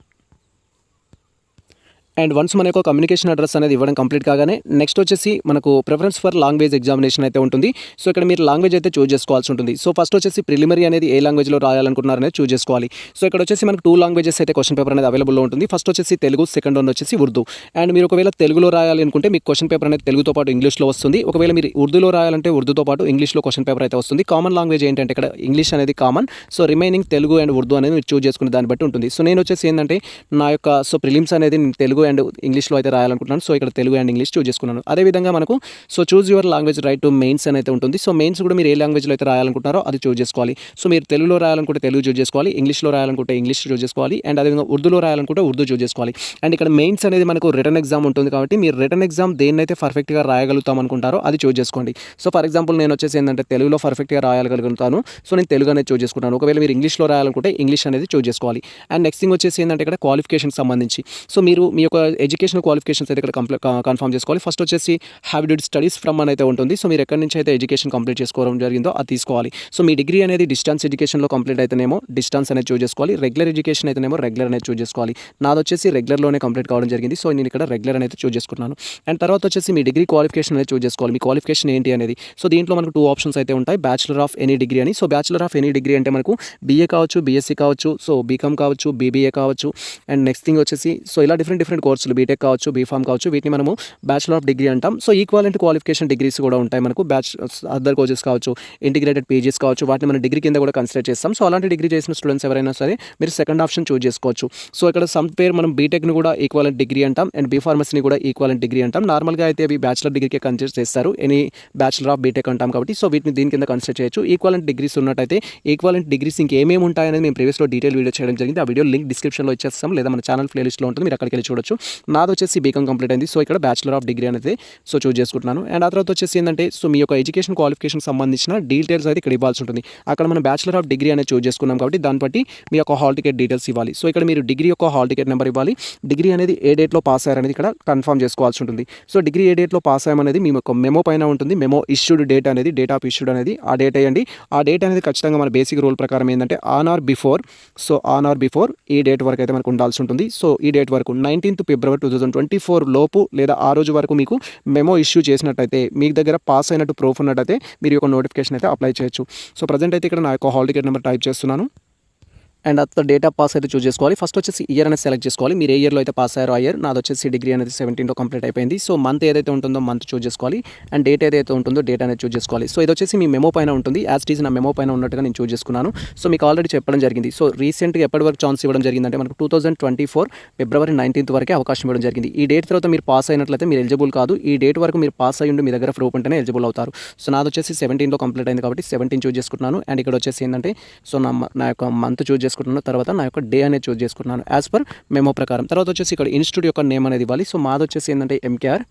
అండ్ వన్స్ మన యొక్క కమ్యూనికేషన్ అడ్రస్ అనేది ఇవ్వడం కంప్లీట్ కాగానే నెక్స్ట్ వచ్చేసి మనకు ప్రిఫరెన్స్ ఫర్ లాంగ్వేజ్ ఎగ్జామినేషన్ అయితే ఉంటుంది. సో ఇక్కడ మీరు లాంగ్వేజ్ అయితే చూస్ చేసుకోవాల్సి ఉంటుంది. సో ఫస్ట్ వచ్చేసి ప్రిలిమరీ అనేది ఏ లాంగ్వేజ్లో రాయాలనుకుంటున్నారు అనేది చూస్ చేసుకోవాలి. సో ఇక్కడ వచ్చేసి మనకు టూ లాంగ్వేజెస్ అయితే క్వశ్చన్ పేపర్ అనేది అవైలబుల్లో ఉంటుంది. ఫస్ట్ వచ్చేసి తెలుగు సెకండ్ వన్ వచ్చేసి ఉర్దూ. అండ్ మీరు ఒకవేళ తెలుగులో రాయాలి అనుకుంటే మీకు క్వశ్చన్ పేపర్ అనేది తెలుగుతో పాటు ఇంగ్లీష్లో వస్తుంది. ఒకవేళ మీరు ఉర్దూలో రాయాలంటే ఉర్దూతో పాటు ఇంగ్లీష్లో క్వశ్చన్ పేపర్ అయితే వస్తుంది. కామన్ లాంగ్వేజ్ ఏంటంటే ఇక్కడ ఇంగ్లీష్ అనేది common so remaining Telugu and Urdu అనేది మీరు చూస్ చేసుకునే దాన్ని బట్టి ఉంటుంది. సో నేను వచ్చేసి ఏంటంటే నా యొక్క సో ప్రిలిమ్స్ అనేది నేను తెలుగు అండ్ ఇంగ్లీష్లో అయితే రాయాలనుకుంటున్నాను. సో ఇక్కడ తెలుగు అండ్ ఇంగ్లీష్ చూజ్ చేసుకున్నాను. అదేవిధంగా మనకు so choose your language write to mains అని అయితే ఉంటుంది. సో మెయిన్స్ కూడా మీరు ఏ లాంగ్వేజ్లో అయితే రాయాలనుకుంటారో అది చూజ్ చేసుకోవాలి. సో మీరు తెలుగులో రాయాలనుకుంటే తెలుగు చూజ్ చేసుకోవాలి. ఇంగ్లీష్లో రాయాలనుకుంటే ఇంగ్లీష్ చూజ్ చేసుకోవాలి. అండ్ అదేవిధంగా ఉర్దూలో రాయాలనుకుంటే ఉర్దూ చూజ్ చేసుకోవాలి. అండ్ ఇక్కడ మెయిన్స్ అనేది మనకు రిటర్న్ ఎగ్జామ్ ఉంటుంది కాబట్టి మీరు రిటర్న్ ఎగ్జామ్ దేన్నైతే పర్ఫెక్ట్గా రాయగలుగుతాం అనుకుంటారో అది చూజ్ చేసుకోండి. సో ఫర్ ఎగ్జాంపుల్ నేను వచ్చేసి ఏంటంటే తెలుగులో పర్ఫెక్ట్గా రాయగలుగుతాను. సో నేను తెలుగు అనేది చూజ్ చేసుకుంటాను. ఒకవేళ మీరు ఇంగ్లీష్లో రాయాలనుకుంటే ఇంగ్లీష్ అనేది చూజ్ చేసుకోవాలి. అండ్ నెక్స్ట్ థింగ్ వచ్చేసి ఏంటంటే ఇక్కడ క్వాలిఫికేషన్ సంబంధించి. సో మీరు మీ యొక్క ఎడ్యుకేషన్ క్వాలిఫికేషన్స్ అయితే ఇక్కడ కంప్లీట్ కన్ఫర్మ్ చేసుకోవాలి. ఫస్ట్ వచ్చేసి హ్యావ్ డిడ్ స్టడీస్ ఫ్రమ్ అని అయితే ఉంటుంది. సో మీరు ఎక్కడి నుంచి అయితే ఎడ్యుకేషన్ కంప్లీట్ చేసుకోవడం జరిగిందో అది తీసుకోవాలి. సో మీ డిగ్రీ అనేది డిస్టెన్స్ ఎడ్యుకేషన్లో కంప్లీట్ అయితేనేమో డిస్టెన్స్ అనేది చూస్ చేసుకోవాలి. రెగ్యులర్ ఎడ్యుకేషన్ అయితేనేమో రెగ్యులర్ అనేది చూస్ చేసుకోవాలి. నాది వచ్చేసి రెగ్యులర్లోనే కంప్లీట్ కావడం జరిగింది. సో నేను ఇక్కడ రెగ్యులర్ అనేది చూస్ చేసుకున్నాను అండ్ తర్వాత వచ్చేసి మీ డిగ్రీ క్వాలిఫికేషన్ అనేది చూస్ చేసుకోవాలి. మీ క్వాలిఫికేషన్ ఏంటి అనేది. సో దీంట్లో మనకు టూ ఆప్షన్స్ అయితే ఉంటాయి. బ్యాచిలర్ ఆఫ్ ఎనీ డిగ్రీ అని. So bachelor of any degree అంటే మనకు బీఏ కావచ్చు బీఎస్సీ కావచ్చు సో బీకామ్ కావచ్చు బీబీఏ కావచ్చు. అండ్ నెక్స్ట్ థింగ్ వచ్చేసి సో ఇలా డిఫరెంట్ డిఫరెంట్ కోర్సులు బీటెక్ కావచ్చు బీఫామ్ కావచ్చు వీటిని మనము బ్యాచిలర్ ఆఫ్ డిగ్రీ అంటాం. సో ఈక్వాలెంట్ క్వాలిఫికేషన్ డిగ్రీస్ కూడా ఉంటాయి మనకు. బ్యాచ్ అదర్ కోర్సెస్ కావచ్చు ఇంటిగ్రేటెడ్ పీజీస్ కావచ్చు వాటిని మనం డిగ్రీ కింద కూడా కన్సిడర్ చేస్తాం. సో అలాంటి డిగ్రీ చేసిన స్టూడెంట్స్ ఎవరైనా సరే మీరు సెకండ్ ఆప్షన్ చూస్ చేసుకోవచ్చు. సో ఇక్కడ సమ్ పేరు మనం బీటెక్ని కూడా ఈక్వాలెంట్ డిగ్రీ అంటాం అండ్ బీఫార్మసీని కూడా ఈక్వాలెంట్ డిగ్రీ అంటాం. నార్మల్గా అయితే అవి బ్యాచిలర్ డిగ్రీకే కన్సిడర్ చేస్తారు. ఎనీ బ్యాచిలర్ ఆఫ్ బీటెక్ అంటాం కాబట్టి. సో వీటిని దీని కింద కన్సిడర్ చేయొచ్చు. ఈక్వాలెంట్ డిగ్రీస్ ఉన్నట్టయితే ఈక్వాలెంట్ డిగ్రీస్ ఇంకేమేమి ఉంటాయనేది మేము ప్రీవియస్లో డీటెయిల్ వీడియో చేయడం జరిగింది. ఆ వీడియో లింక్ డిస్క్రిప్షన్లో ఇచ్చేస్తాం లేదా మన ఛానల్ ప్లేలిస్ట్లో ఉంటుంది. మీరు అక్కడికి వెళ్ళి చూడొచ్చు. చేసుకోవచ్చు నాది వచ్చేసి బీకామ్ కంప్లీట్ అయింది. సో ఇక్కడ బ్యాచిలర్ ఆఫ్ డిగ్రీ అనేది సో చూస్ చేసుకుంటున్నాను. అండ్ ఆ తర్వాత వచ్చేసి ఏంటంటే సో మీ యొక్క ఎడ్యుకేషన్ క్వాలిఫికేషన్ సంబంధించిన డీటెయిల్స్ అయితే ఇక్కడ ఇవ్వాల్సి ఉంటుంది. అక్కడ మనం బ్యాచిలర్ ఆఫ్ డిగ్రీ అనేది చూస్ చేసుకున్నాం కాబట్టి దాన్ని బట్టి మీ యొక్క హాల్ టికెట్ డీటెయిల్స్ ఇవ్వాలి. సో ఇక్కడ మీరు డిగ్రీ యొక్క హాల్ టికెట్ నెంబర్ ఇవ్వాలి. డిగ్రీ అనేది ఏ డేట్లో పాస్ అయ్యారనేది ఇక్కడ కన్ఫర్మ్ చేసుకోవాల్సి ఉంటుంది. సో డిగ్రీ ఏ డేట్లో పాస్ అయ్యామనేది మీ యొక్క మెమో పైన ఉంటుంది. మెమో ఇష్యూడ్ డేట్ అనేది డేట్ ఆఫ్ ఇష్యూడ్ అనేది ఆ డేట్ అయ్యండి ఆ డేట్ అనేది ఖచ్చితంగా మన బేసిక్ రూల్ ప్రకారం ఏంటంటే on or before so on or before ఈ డేట్ వరకు అయితే మనకు ఉండాల్సి ఉంటుంది. సో ఈ డేట్ వరకు nineteenth February two thousand twenty four లోపు లేదా ఆ రోజు వరకు మీకు మెమో ఇష్యూ చేసినట్టయితే మీ దగ్గర పాస్ అయినట్టు ప్రూఫ్ ఉన్నట్టయితే మీరు యొక్క నోటిఫికేషన్ అయితే అప్లై చేయొచ్చు. సో ప్రజెంట్ అయితే ఇక్కడ నా యొక్క హాల్ టికెట్ నెంబర్ టైప్ చేస్తున్నాను. అండ్ అత డేటా పాస్ అయితే చూస్ చేసుకోవాలి. ఫస్ట్ వచ్చేసి ఇయర్ అనేది సెలెక్ట్ చేసుకోవాలి. మీరు ఏ ఇయర్లో అయితే పాస్ అయ్యారో ఇయర్ నాది వచ్చేసి డిగ్రీ అనేది సెవెంటీన్లో కంప్లీట్ అయిపోయింది. సో మంత్ ఏదైతే ఉంటుందో మంత్ చూస్ చేసుకోవాలి. అండ్ డేట్ ఏదైతే ఉంటుందో డేట్ అనేది చూస్ చేసుకోవాలి. సో ఇది వచ్చేసి మీ మెమో పైన ఉంటుంది. యాజ్ టీజ్ నా మెమో పైన ఉన్నట్టుగా నేను చూస్ చేసుకున్నాను. సో మీకు ఆల్రెడీ చెప్పడం జరిగింది. సో రీసెంట్గా ఎప్పటి వరకు ఛాన్స్ ఇవ్వడం జరిగిందంటే మనకు two thousand twenty four February nineteenth వరకే అవకాశం ఇవ్వడం జరిగింది. ఈ డేట్ తర్వాత మీరు పాస్ అయినట్లయితే మీరు ఎలిజిబుల్ కాదు. ఈ డేట్ వరకు మీరు పాస్ అయ్యి ఉండి మీ దగ్గర ప్రూఫ్ ఉంటేనే ఎలిజిబుల్ అవుతారు. సో నాది వచ్చేసి సెవెంటీన్లో కంప్లీట్ అయింది కాబట్టి సెవెంటీన్ చూస్ చేసుకుంటున్నాను. అండ్ ఇక్కడ వచ్చేసి ఏంటంటే సో నా నా యొక్క మంత్ చూస్ చేసుకుంటున్నాను. తర్వాత నా యొక్క డే అనేది చూస్ చేసుకుంటున్నాను యాజ్ పర్ మెమో ప్రకారం. తర్వాత వచ్చేసి ఇక్కడ ఇన్స్టిట్యూట్ యొక్క నేమ్ అనేది ఇవ్వాలి. సో మాది వచ్చేసి ఏంటంటే MKR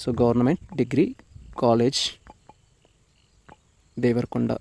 so government degree college Devarakonda.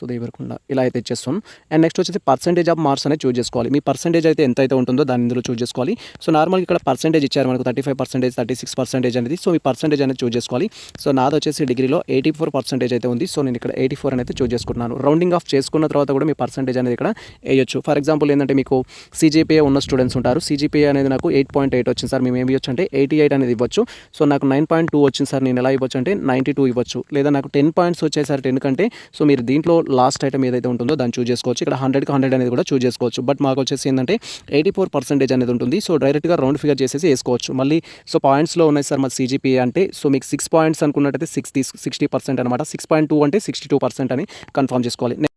So Devarakonda ఇలా అయితే ఇచ్చేస్తాం. అండ్ నెక్స్ట్ వచ్చేసి పర్సెంటేజ్ ఆఫ్ మార్క్స్ అనేది చూస్ చేసుకోవాలి. మీ పర్సెంటేజ్ అయితే ఎంత అయితే ఉంటుందో దాని ఇందులో చూస్ చేసుకోవాలి. సో నార్మల్గా ఇక్కడ పర్సెంటేజ్ ఇచ్చారు మనకు thirty five percentage thirty six percentage అనేది. సో మీ పర్సెంటేజ్ అనేది చూస్ చేసుకోవాలి. సో నాది వచ్చేసి డిగ్రీలో ఎయిటీ ఫోర్ పర్సెంటేజ్ అయితే ఉంది. సో నేను ఇక్కడ ఎయిటీ ఫోర్ అనేది చూస్ చేసుకుంటున్నాను. రౌండింగ్ ఆఫ్ చేసుకున్న తర్వాత కూడా మీ పర్సెంటేజ్ అనేది ఇక్కడ వేయొచ్చు. ఫర్ ఎగ్జాంపుల్ ఏంటంటే మీకు సీజీపీఏ ఉన్న స్టూడెంట్స్ ఉంటారు. సీజీపీఏ అనేది నాకు ఎయిట్ పాయింట్ ఎయిట్ వచ్చింది సార్. మేము ఏమి ఇవ్వచ్చు అంటే ఎయిటీ ఎయిట్ అనేది ఇవ్వచ్చు. సో నాకు నైన్ పాయింట్ టూ వచ్చింది సార్. నేను ఎలా ఇవ్వచ్చు అంటే నైంటీ టూ ఇవ్వచ్చు. లేదా నాకు టెన్ పాయింట్స్ వచ్చాయి టెన్ కంటే సో మీరు దీంట్లో లాస్ట్ ఐటమ్ ఏదైతే ఉంటుందో దాన్ని చూస్ చేసుకోవచ్చు. ఇక్కడ హండ్రెడ్కి హండ్రెడ్ అనేది కూడా చూస్ చేసుకోవచ్చు. బట్ మాకు వచ్చేసి ఏంటంటే ఎయిటీ ఫోర్ పర్సెంటేజ్ అనేది ఉంటుంది. సో డైరెక్ట్గా రౌండ్ ఫిగర్ చేసేసి వేసుకోవచ్చు. మళ్ళీ సో పాయింట్స్లో ఉన్నాయి సార్ మా సీజీపీ అంటే సో మీకు సిక్స్ పాయింట్స్ అనుకున్నట్టయితే సిక్స్ సిక్స్టీ పర్సెంట్ అనమాట. సిక్స్ పాయింట్ టూ అంటే సిక్స్టీ టూ పర్సెంట్ అని కన్ఫర్మ్ చేసుకోవాలి.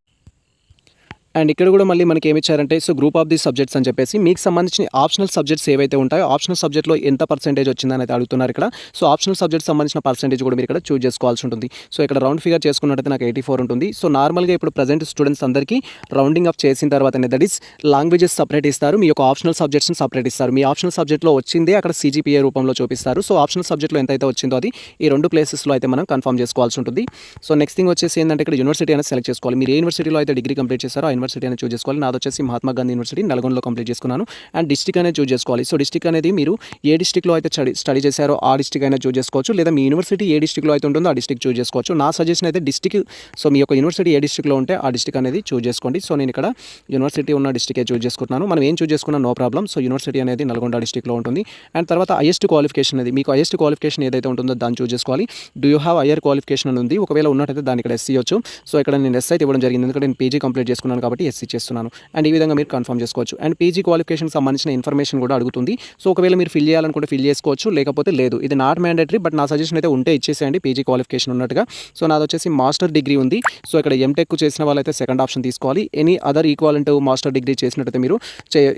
అండ్ ఇక్కడ కూడా మళ్ళీ మనకి ఏమి ఇచ్చారంటే so group of the subjects అని చెప్పేసి మీకు సంబంధించిన ఆప్షనల్ సబ్జెక్ట్స్ ఏవైతే ఉంటాయో ఆప్షనల్ సబ్జెక్ట్లో ఎంత పర్సెంటేజ్ వచ్చిందని అయితే అడుగుతున్నారు ఇక్కడ. సో ఆప్షనల్ సబ్జెక్ట్ సంబంధించిన పర్సెంటేజ్ కూడా మీరు ఇక్కడ చూస్ చేసుకోవాల్సి ఉంటుంది. సో ఇక్కడ రౌండ్ ఫిగర్ చేసుకున్నట్టయితే నాకు ఎయిటీ ఫోర్ ఉంటుంది. సో నార్మల్గా ఇప్పుడు ప్రజెంట్ స్టూడెంట్స్ అందరికీ రౌండింగ్ అప్ చేసిన తర్వాత దట్ ఈస్ లాంగ్వేజెస్ సపరేట్ ఇస్తారు. మీ యొక్క ఆప్షనల్ సబ్జెక్ట్స్ని సపరేట్ ఇస్తారు. మీ ఆప్షనల్ సబ్జెక్ట్లో వచ్చిందే అక్కడ సీజీపీఏ రూపంలో చూపిస్తారు. సో ఆప్షనల్ సబ్జెక్ట్లో ఎంత అయితే వచ్చిందో అది ఈ రెండు ప్లేసెస్లో అయితే మనం కన్ఫర్మ్ చేసుకోవాల్సి ఉంటుంది. సో నెక్స్ట్ థింగ్ వచ్చేసి ఏంటంటే ఇక్కడ యూనివర్సిటీ అనేది సెలెక్ట్ చేసుకోవాలి. మీరు ఏ యూనివర్సిటీలో అయితే డిగ్రీ కంప్లీట్ చేస్తారో ఆ యూనివర్సిటీ అనేది చూస్ చేసుకోవాలి. నాది వచ్చేసి మహాత్మా గాంధీ యూనివర్సిటీ నల్గొండలో కంప్లీట్ చేసుకున్నాను. అండ్ డిస్టిక్ అనేది చూస్ చేసుకోవాలి. సో డిస్టిక్ అనేది మీరు ఏ డిస్టిక్లో అయితే స్టడీ స్టడీ చేశారో ఆ డిస్టిక్ అయినా చూస్ చేసుకోవచ్చు. లేదా మీ యూనివర్సిటీ ఏ డిస్టిక్లో అయితే ఉంటుందో ఆ డిస్టిక్ చూస్ చేసుకోవచ్చు. నా సజెషన్ అయితే డిస్టిక్ సో మీ యొక్క యూనివర్సిటీ ఏ డిస్టిక్లో ఉంటే ఆ డిస్టిక్ అనేది చూస్ చేసుకోండి. సో నేను ఇక్కడ యూనివర్సిటీ ఉన్న డిస్టికే చూస్ చేసుకుంటున్నాను. మనం ఏం చూస్ చేసుకున్నా నో ప్రాబ్లం సో యూనివర్సిటీ అనేది నల్గొండ డిస్టిక్లో ఉంటుంది. అండ్ తర్వాత హైయెస్ట్ క్వాలిఫికేషన్ అనేది మీకు హైయెస్ట్ క్వాలిఫికేషన్ ఏదైతే ఉంటుందో దాన్ని చూస్ చేసుకోవాలి. Do you have higher qualification అని ఉంది. ఒకవేళ ఉన్నట్టయితే దాన్ని ఇక్కడ ఎస్సీ ఇవ్వచ్చు సో ఇక్కడ నేను ఎస్ అయితే ఇవ్వడం జరిగింది. ఎందుకంటే నేను పీజీ కంప్లీట్ చేసుకున్నాను కాబట్టి ఎస్సీ చేస్తున్నాను. అండ్ ఈ విధంగా మీరు కన్ఫర్మ్ చేసుకోవచ్చు. అండ్ పీజీ క్వాలిఫికేషన్ సంబంధించిన ఇన్ఫర్మేషన్ కూడా అడుగుతుంది. సో ఒకవేళ మీరు ఫిల్ చేయాలనుకుంటే ఫిల్ చేసుకోవచ్చు. లేకపోతే లేదు. ఇది నాట్ మ్యాండేటరీ బట్ నా సజెషన్ అయితే ఉంటే ఇచ్చేసేయండి పీజీ క్వాలిఫికేషన్ ఉన్నట్టుగా. సో నాది వచ్చేసి మాస్టర్ డిగ్రీ ఉంది. సో ఇక్కడ ఎంటెక్ చేసిన వాళ్ళైతే సెకండ్ ఆప్షన్ తీసుకోవాలి. Any other equivalent master degree చేసినట్టయితే మీరు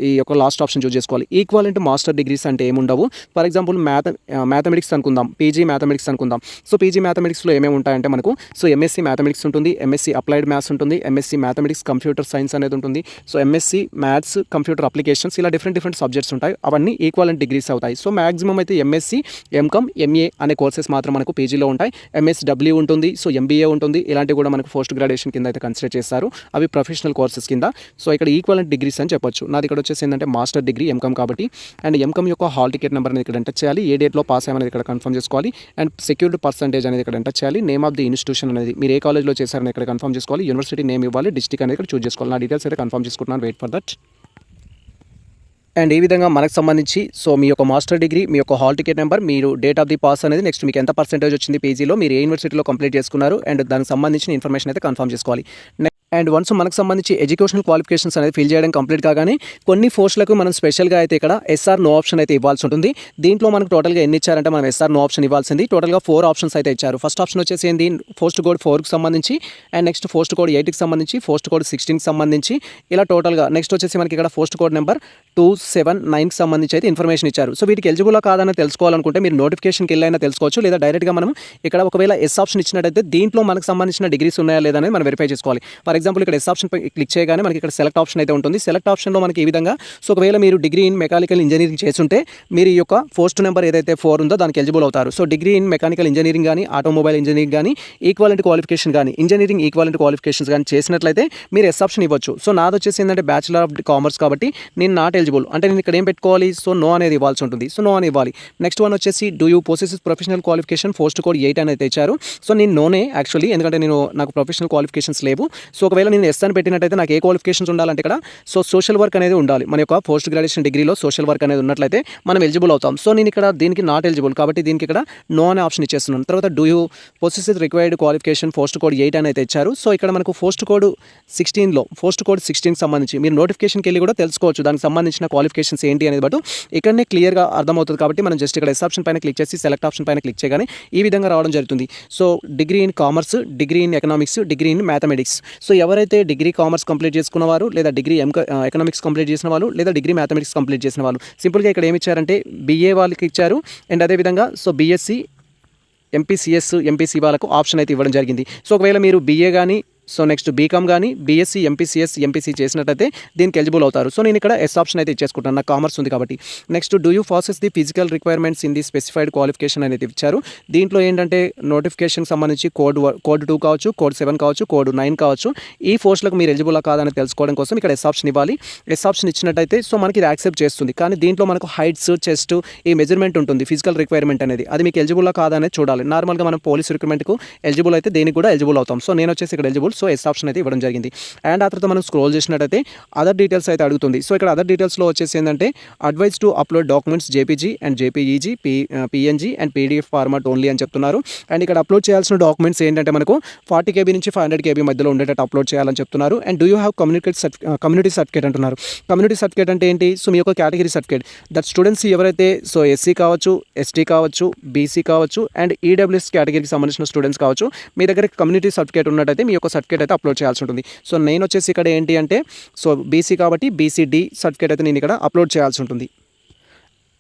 ఈ యొక్క లాస్ట్ ఆప్షన్ చూస్ చేసుకోవాలి. ఈక్వాలెంట్ మాస్టర్ డిగ్రీస్ అంటే ఏముండవు? ఫర్ ఎగ్జాంపుల్ మ్యాథ మ్యాథమెటిక్స్ అనుకుందాం. పీజీ మ్యాథమెటిక్స్ అనుకుందాం. సో పీజీ మ్యాథమెటిక్స్లో ఏమేమి ఉంటాయంటే మనకు సో ఎంఎస్సీ మ్యాథమెటిక్స్ ఉంటుంది ఎంఎస్సీ అప్లైడ్ మ్యాథ్స్ ఉంటుంది ఎంఎస్సీ మ్యాథమెటిక్స్ కంప్యూటర్ సైన్స్ అనేది ఉంటుంది. So MSc maths computer applications ఇలా డిఫరెంట్ డిఫరెంట్ సబ్జెక్ట్స్ ఉంటాయి. అవన్నీ ఈక్వాలెంట్ డిగ్రీస్ అవుతాయి. సో మాక్సిమం అయితే ఎంఎస్సీ ఎంకమ్ ఎంఏ అనే కోర్సెస్ మాత్రం మనకు పీజీలో ఉంటాయి. ఎంఎస్డబ్ల్యూ ఉంటుంది. సో ఎంబీఏ ఉంటుంది. ఇలాంటివి కూడా మనకు పోస్ట్ గ్రాడ్యుయేషన్ కింద అయితే కన్సిడర్ చేస్తారు. అవి ప్రొఫెషనల్ కోర్సెస్ కింద. సో ఇక్కడ ఈక్వాలెంట్ డిగ్రీస్ అని చెప్పొచ్చు. నాది ఇక్కడ వచ్చేసి ఏంటంటే మాస్టర్ డిగ్రీ ఎంకమ్ కాబట్టి. అండ్ ఎంకమ్ యొక్క హాల్ టికెట్ నెంబర్ అనేది ఇక్కడ ఎంటర్ చేయాలి. ఏ డేట్లో పాస్ అయ్యామనేది ఇక్కడ కన్ఫర్మ్ చేసుకోవాలి. అండ్ సెక్యూర్డ్ పర్సంటేజ్ అనేది ఇక్కడ ఎంటర్ చేయాలి. నేమ్ ఆఫ్ ది ఇన్స్టిట్యూషన్ అనేది మీరు ఏ కాలేజ్లో చేశారని ఇక్కడ కన్ఫర్మ్ చేసుకోవాలి. యూనివర్సిటీ నేమ్ ఇవ్వాలి. డిస్టిక్ అనేది ఇక్కడ చూస్ చేసుకోవాలి. నా డీటెయిల్స్ అయితే కన్ఫర్మ్ చేసుకుంటున్నాను. వెయిట్ ఫర్ దట్ అండ్ ఈ విధంగా మనకు సంబంధించి సో మీ యొక్క మాస్టర్ డిగ్రీ మీ యొక్క హాల్ టికెట్ నెంబర్ మీరు డేట్ ఆఫ్ ది పాస్ అనేది నెక్స్ట్ మీకు ఎంత పర్సెంటేజ్ వచ్చింది పీజీలో మీరు ఏ యూనివర్సిటీలో కంప్లీట్ చేసుకున్నారు అండ్ దానికి సంబంధించిన ఇన్ఫర్మేషన్ అయితే కన్ఫర్మ్ చేసుకోవాలి. అండ్ వన్స్ మనకు సంబంధించి ఎడ్యుకేషనల్ క్వాలిఫికేషన్స్ అనేది ఫిల్ చేయడం కంప్లీట్ కాగానే కొన్ని పోస్టులకు మనం స్పెషల్గా అయితే ఇక్కడ ఎస్ఆర్ నో ఆప్షన్ అయితే ఇవ్వాల్సి ఉంటుంది. దీంట్లో మనకు టోటల్గా ఎన్ని ఇచ్చారంటే మనం ఎస్ఆర్ నో ఆప్షన్ ఇవ్వాల్సింది. టోటల్గా ఫోర్ ఆప్షన్స్ అయితే ఇచ్చారు. ఫస్ట్ ఆప్షన్ వచ్చేసి ఏంది? పోస్ట్ కోడ్ ఫోర్కి సంబంధించి అండ్ నెక్స్ట్ పోస్ట్ కోడ్ ఎయిట్కి సంబంధించి పోస్ట్ కోడ్ సిక్స్టీన్కి సంబంధించి ఇలా టోటల్గా నెక్స్ట్ వచ్చేసి మనకి ఇక్కడ post code number two seven నైన్కి సంబంధించి అయితే ఇన్ఫర్మేషన్ ఇచ్చారు. సో వీటికి ఎలిజిబుల్ కాదని తెలుసుకోవాలనుకుంటే మీరు నోటిఫికేషన్కి వెళ్ళైనా తెలుసుకోవచ్చు. లేదా డైరెక్ట్గా మనం ఇక్కడ ఒకవేళ ఎస్ ఆప్షన్ ఇచ్చినట్టయితే దీంట్లో మనకు సంబంధించిన డిగ్రీస్ ఉన్నాయా లేదా మనం వెరిఫై చేసుకోవాలి. ఫర్ ఎగ్జాంపుల్ ఇక్కడ ఎస్ ఆప్షన్ పై క్లిక్ చేయగానే మనకి ఇక్కడ సెలెక్ట్ ఆప్షన్ అయితే ఉంటుంది. సెలెక్ట్ ఆప్షన్లో మనకి ఈ విధంగా సో ఒకవేళ మీరు డిగ్రీ ఇన్ మెకానికల్ ఇంజనీరింగ్ చేస్తుంటే మీరు ఈ యొక్క పోస్ట్ నెంబర్ ఏదైతే ఫోర్ ఉందో దానికి ఎలిజిబుల్ అవుతారు. So degree in mechanical engineering కానీ ఆటోమొబైల్ ఇంజనీరింగ్ కానీ ఈక్వాలిటీ క్వాలిఫికేషన్ కానీ ఇంజనీరింగ్ ఈక్వాలిటీ క్వాలిఫికేషన్స్ కానీ చేసినట్లయితే మీరు ఎస్ ఆప్షన్ ఇవ్వచ్చు. సో నాది వచ్చేసి ఏంటంటే బ్యాచిలర్ ఆఫ్ కామర్స్ కాబట్టి నేను నాట్ ఎలిజిబుల్ అంటే నేను ఇక్కడ ఏం పెట్టుకోవాలి? సో నో అనేది ఇవ్వాల్సి ఉంటుంది. సో నో అని ఇవ్వాలి. నెక్స్ట్ వన్ వచ్చేసి do you possess professional qualification post code eight అనేది ఇచ్చారు. సో నేను నోనే యాక్చువల్లీ ఎందుకంటే నేను నాకు ప్రొఫెషనల్ క్వాలిఫికేషన్స్ లేవు. సో ఒకవేళ నేను ఎస్ అని పెట్టినట్టయితే నాకు ఏ క్వాలిఫికేషన్స్ ఉండాలంటే ఇక్కడ సో సోషల్ వర్క్ అనేది ఉండాలి. మన యొక్క పోస్ట్ గ్రాడ్యుయేషన్ డిగ్రీలో సోషల్ వర్క్ అనేది ఉన్నట్లయితే మనం ఎలిజిబుల్ అవుతాం. సో నేను ఇక్కడ దీనికి నాట్ ఎలిజిబుల్ కాబట్టి దీనికి ఇక్కడ నో అనే ఆప్షన్ ఇచ్చేస్తున్నాను. తర్వాత do you possess required qualification post code eight అని అయితే ఇచ్చారు సో ఇక్కడ మనకు పోస్ట్ కోడ్ సిక్స్టీన్లో పోస్ట్ కోడ్ సిక్స్టీన్కి సంబంధించి మీరు నోటిఫికేషన్కి వెళ్ళి కూడా తెలుసుకోవచ్చు. దానికి సంబంధించిన క్వాలిఫికేషన్స్ ఏంటి అనేది బట్ ఇక్కడనే క్లియర్గా అర్థమవుతుంది కాబట్టి మనం జస్ట్ ఇక్కడ ఎస్ ఆప్షన్ పైన క్లిక్ చేసి సెలెక్ట్ ఆప్షన్ పైన క్లిక్ చేయగానే ఈ విధంగా రావడం జరుగుతుంది. So degree in commerce degree in economics degree in mathematics so ఎవరైతే డిగ్రీ కామర్స్ కంప్లీట్ చేసుకున్న వారు లేదా డిగ్రీ ఎం ఎకనామిక్స్ కంప్లీట్ చేసిన వాళ్ళు లేదా డిగ్రీ మ్యాథమెటిక్స్ కంప్లీట్ చేసిన వాళ్ళు సింపుల్గా ఇక్కడ ఏమి ఇచ్చారంటే బీఏ వాళ్ళకి ఇచ్చారు. అండ్ అదేవిధంగా సో బీఎస్సీ ఎంపీసీఎస్ ఎంపీసీ వాళ్ళకు ఆప్షన్ అయితే ఇవ్వడం జరిగింది. సో ఒకవేళ మీరు బీఏ కానీ సో నెక్స్ట్ బీకామ్ కానీ బీఎస్సీ ఎంపీసీఎస్ ఎంపీసీ చేసినట్టయితే దీనికి ఎలిజిబుల్ అవుతారు. సో నేను ఇక్కడ ఎస్ ఆప్షన్ అయితే ఇచ్చేసుకుంటాను నాకు కామర్స్ ఉంది కాబట్టి. Next do you process the physical requirements in the specified qualification అనేది ఇచ్చారు. దీంట్లో ఏంటంటే నోటిఫికేషన్కి సంబంధించి కోడ్ కోడ్ టూ కావచ్చు కోడ్ సెవెన్ కావచ్చు కోడ్ నైన్ కావచ్చు. ఈ పోస్టులకు మీరు ఎలిజిబుల్ కాదని తెలుసుకోవడం కోసం ఇక్కడ ఎస్ ఆప్షన్ ఇవ్వాలి. ఎస్ ఆప్షన్ ఇచ్చినట్టయితే సో మనకి ఇది యాక్సెప్ట్ చేస్తుంది. కానీ దీంట్లో మనకు హైట్స్ చెస్ట్ ఈ మెజర్మెంట్ ఉంటుంది ఫిజికల్ రిక్వైర్మెంట్ అనేది. అది మీకు ఎలిజిబుల్ కాదా చూడాలి. నార్మల్గా మనం పోలీస్ రిక్రూట్మెంట్కు ఎలిజిబుల్ అయితే దేనికి కూడా ఎలిజిబుల్ అవుతాం. సో నేను వచ్చేసి ఇక్కడ ఎలిజిబుల్ సో ఎస్ ఆప్షన్ అయితే ఇవ్వడం జరిగింది. అండ్ ఆ తర్వాత మనం స్క్రోల్ చేసినట్టయితే అదర్ డీటెయిల్స్ అయితే అడుగుతుంది. సో ఇక్కడ అదర్ డీటెయిల్స్లో వచ్చేసి ఏంటంటే advise to upload documents JPG and JPEG P PNG and PDF format only అని చెప్తున్నారు. అండ్ ఇక్కడ అప్లోడ్ చేయాల్సిన డాక్యుమెంట్స్ ఏంటంటే మనకు ఫార్టీ కేబీ నుంచి ఫైవ్ హండ్రెడ్ కేబీ మధ్యలో ఉండేటట్టు అప్లోడ్ చేయాలని చెప్తున్నారు. And do you have communicate community certificate అంటున్నారు. కమ్యూనిటీ సర్టిఫికేట్ అంటే ఏంటి? సో మీ యొక్క కేటగిరీ సర్టిఫికేట్ దట్ స్టూడెంట్స్ ఎవరైతే సో ఎస్సీ కావచ్చు ఎస్టీ కావచ్చు బీసీ కావచ్చు అండ్ ఈడబ్ల్యూఎస్ కేటగిరీకి సంబంధించిన స్టూడెంట్స్ కావచ్చు మీ దగ్గర కమ్యూనిటీ సర్టిఫికేట్ ఉన్నట్టయితే మీ యొక్క సర్టిఫికేట్ అయితే అప్లోడ్ చేయాల్సి ఉంటుంది. సో నేను వచ్చేసి ఇక్కడ ఏంటి అంటే సో బీసీ కాబట్టి బీసీడీ సర్టిఫికేట్ అయితే నేను ఇక్కడ అప్లోడ్ చేయాల్సి ఉంటుంది.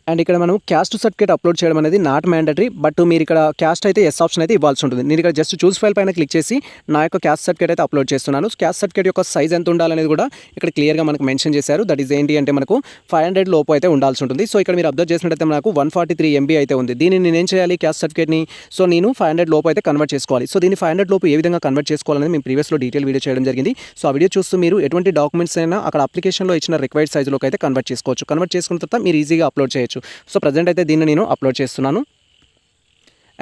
అండ్ ఇక్కడ మనం క్యాస్ట్ సర్టిఫికేట్ అప్లోడ్ చేయడం అనేది నాట్ మ్యాండటరీ బట్ మీరు ఇక్కడ క్యాస్ట్ అయితే ఎస్ ఆప్షన్ అయితే ఇవ్వాల్సి ఉంటుంది. నేను ఇక్కడ జస్ట్ చూస్ ఫైల్ పైన క్లిక్ చేసి నా యొక్క క్యాస్ట్ సర్టిఫికేట్ అయితే అప్లోడ్ చేస్తున్నాను. క్యాస్ట్ సర్టిఫికేట్ యొక్క సైజ్ ఎంత ఉండాలనేది కూడా ఇక్కడ క్లియర్గా మనకు మెన్షన్ చేశారు. దట్ ఈస్ ఏంటి అంటే మనకు ఫైవ్ హండ్రెడ్ లోపు అయితే ఉండాల్సి ఉంటుంది. సో ఇక్కడ మీరు అబ్జర్వ్ చేసినట్టయితే మనకు వన్ ఫార్టీ త్రీ ఎంబీ అయితే ఉంది. దీన్ని నేను ఏం చేయాలి క్యాస్ట్ సర్టిఫికేట్ని సో నేను ఫైవ్ హండ్రెడ్ లోపు అయితే కన్వర్ట్ చేసుకోవాలి. సో దీన్ని ఫైవ్ హండ్రెడ్ లోపు ఏ విధంగా కన్వర్ట్ చేసుకోవాలని మేము ప్రీవియస్లో డీటెయిల్ వీడియో చేయడం జరిగింది. సో ఆ వీడియో చూస్తూ మీరు ఎటువంటి డాక్యుమెంట్స్ అయినా అక్కడ అప్లికేషన్లో ఇచ్చిన రిక్వైర్డ్ సైజ్లోకి అయితే కన్వర్ట్ చేసుకోవచ్చు. కన్వర్ట్ చేసుకున్న తర్వాత మీరు ఈజీగా అప్లోడ్ చేయొచ్చు. సో ప్రజెంట్ అయితే దీన్ని నేను అప్లోడ్ చేస్తున్నాను.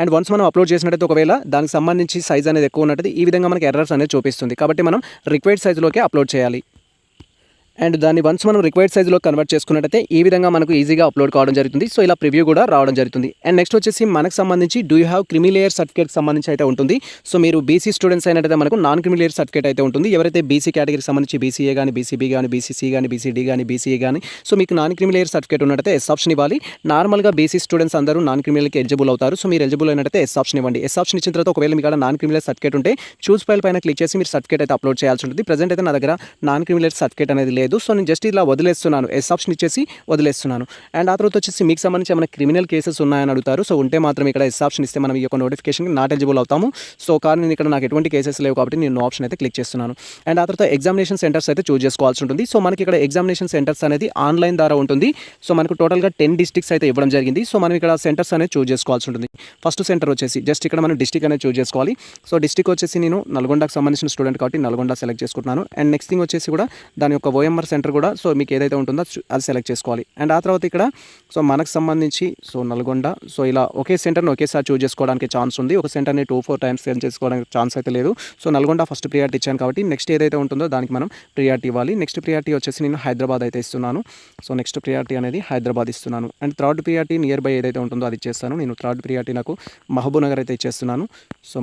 అండ్ వన్స్ మనం అప్లోడ్ చేసినట్టయితే ఒకవేళ దానికి సంబంధించి సైజ్ అనేది ఎక్కువ ఉన్నట్టు ఈ విధంగా మనకి ఎర్రర్స్ అనేది చూపిస్తుంది. కాబట్టి మనం రిక్వైర్డ్ సైజులోకి అప్లోడ్ చేయాలి. అండ్ దాన్ని వన్స్ మనం రిక్వైర్డ్ సైజులో కన్వర్ట్ చేసుకున్నట్టయితే ఈ విధంగా మనకు ఈజీగా అప్లోడ్ కావడం జరుగుతుంది. సో ఇలా ప్రివ్యూ కూడా రావడం జరుగుతుంది. అండ్ నెక్స్ట్ వచ్చేసి మనకు సంబంధించి do you have creamy layer certificate సంబంధించి అయితే ఉంటుంది. సో మీరు బీసీ స్టూడెంట్స్ అయినట్టయితే మనకు నాన్ క్రిమిలేయర్ సర్టిఫికేట్ అయితే ఉంటుంది. ఎవరైతే బీసీ కేటగిరీకి సంబంధించి బీసీఏ కానీ బీసీబీ కానీ బీసీసీ కానీ బీసీడీ కానీ బీసీఏ కానీ సో మీకు నాన్ క్రిమిలేయర్ సర్టిఫికేట్ ఉన్నట్టయితే ఎస్ ఆప్షన్ ఇవ్వాలి. నార్మల్గా బీసీ స్టూడెంట్స్ అందరూ నాన్ క్రిమినల్కి ఎలిజిబుల్ అవుతారు. సో మీరు ఎలిజిబుల్ అయినట్టయితే ఎస్ ఆప్షన్ ఇవ్వండి. ఎస్ ఆప్షన్ ఇచ్చిన తర్వాత ఒకవేళ మీకు నాన్ క్రిమినల్ సర్టిఫికేట్ ఉంటే చూస్ ఫైల్ పైన క్లిక్ చేసి మీరు సర్టిఫికేట్ అయితే అప్లోడ్ చేయాల్సి ఉంటుంది. ప్రజెంట్ అయితే నా దగ్గర నాన్ క్రిమినల్ సర్టిఫికేట్ అనేది లేదు. సో నేను జస్ట్ ఇలా వదిలేస్తున్నాను. ఎస్ ఆప్షన్ ఇచ్చేసి వదిలేస్తున్నాను. అండ్ ఆ తర్వాత వచ్చేసి మీకు సంబంధించి ఏమైనా క్రిమినల్ కేసెస్ ఉన్నాయని అడుగుతారు. సో ఉంటే మాత్రం ఇక్కడ ఎస్ ఆప్షన్ ఇస్తే మనం ఈ యొక్క నోటిఫికేషన్ నాట్ ఎలిజిబుల్ అవుతాము. సో కానీ నేను ఇక్కడ నాకు ఎటువంటి కేసెస్ లేవు కాబట్టి నేను ఆప్షన్ అయితే క్లిక్ చేస్తున్నాను. అండ్ ఆ తర్వాత ఎగ్జామినేషన్ సెంటర్స్ అయితే చూస్ చేసుకోవాల్సి ఉంటుంది. సో మనకి ఇక్కడ ఎగ్జామినేషన్ సెంటర్స్ అనేది ఆన్లైన్ ద్వారా ఉంటుంది. సో మనకు టోటల్గా టెన్ డిస్టిక్స్ అయితే ఇవ్వడం జరిగింది. సో మనం ఇక్కడ సెంటర్స్ అనేది చూస్ చేసుకోవాల్సి ఉంటుంది. ఫస్ట్ సెంటర్ వచ్చేసి జస్ట్ ఇక్కడ మనం డిస్టిక్ అనేది చూస్ చేసుకోవాలి. సో డిస్టిక్ వచ్చేసి నేను నల్గొండకు సంబంధించిన స్టూడెంట్ కాబట్టి నల్గొండ సెలెక్ట్ చేసుకుంటున్నాను. అండ్ నెక్స్ట్ థింగ్ వచ్చేసి కూడా దాని యొక్క ఓఎంఆర్ సెంటర్ కూడా సో మీకు ఏదైతే ఉంటుందో అది సెలెక్ట్ చేసుకోవాలి. అండ్ ఆ తర్వాత ఇక్కడ సో మనకు సంబంధించి సో నల్గొండ సో ఇలా ఒకే సెంటర్ని ఒకేసారి చూజ్ చేసుకోవడానికి ఛాన్స్ ఉంది. ఒక సెంటర్ని టూ ఫోర్ టైమ్స్ సెలెక్ట్ చేసుకోవడానికి ఛాన్స్ అయితే లేదు. సో నల్గొండ ఫస్ట్ ప్రియారిటీ ఇచ్చాను కాబట్టి నెక్స్ట్ ఏదైతే ఉంటుందో దానికి మనం ప్రియారిటీ ఇవ్వాలి. నెక్స్ట్ ప్రియారిటీ వచ్చేసి నేను హైదరాబాద్ అయితే ఇస్తున్నాను. సో నెక్స్ట్ ప్రియారిటీ అనేది హైదరాబాద్ ఇస్తున్నాను. And third priority nearby ఏదైతే ఉంటుందో అది ఇచ్చేస్తాను. నేను థర్డ్ ప్రియారిటీ నాకు మహబూబ్ నగర్ అయితే ఇచ్చేస్తున్నాను. సో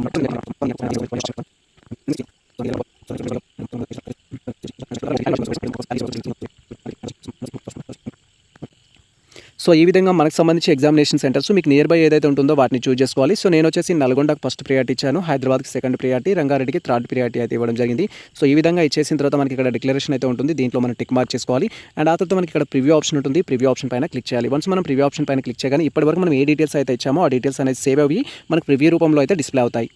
సో ఈ విధంగా మనకు సంబంధించి ఎగ్జామినేషన్ సెంటర్స్ మీకు నియర్ బై ఏదైతే ఉంటుందో వాటిని చూస్ చేసుకోవాలి. సో నేను వచ్చేసి నల్గొండకు ఫస్ట్ ప్రియారిటీ ఇచ్చాను. హైదరాబాద్కి సెకండ్ ప్రియారిటీ రంగారెడ్డికి థర్డ్ ప్రియారిటీ అయితే ఇవ్వడం జరిగింది. సో ఈ విధంగా ఇచ్చేసిన తర్వాత మనకి ఇక్కడ డిక్లరేషన్ అయితే ఉంటుంది. దీంట్లో మనం టిక్ మార్క్ చేసుకోవాలి. అండ్ ఆ తర్వాత మనకి ఇక్కడ ప్రివ్యూ ఆప్షన్ ఉంటుంది. ప్రివ్యూ ఆప్షన్ పైన క్లిక్ చేయాలి. వన్స్ మనం ప్రివ్యూ ఆప్షన్ పైన క్లిక్ చేయగానే ఇప్పటివరకు మనం ఏ డీటెయిల్స్ అయితే ఇచ్చామో ఆ డీటెయిల్స్ అనేది సేవ్ అవి మనకు ప్రివ్యూ రూపంలో అయితే డిస్ప్లే అవుతాయి.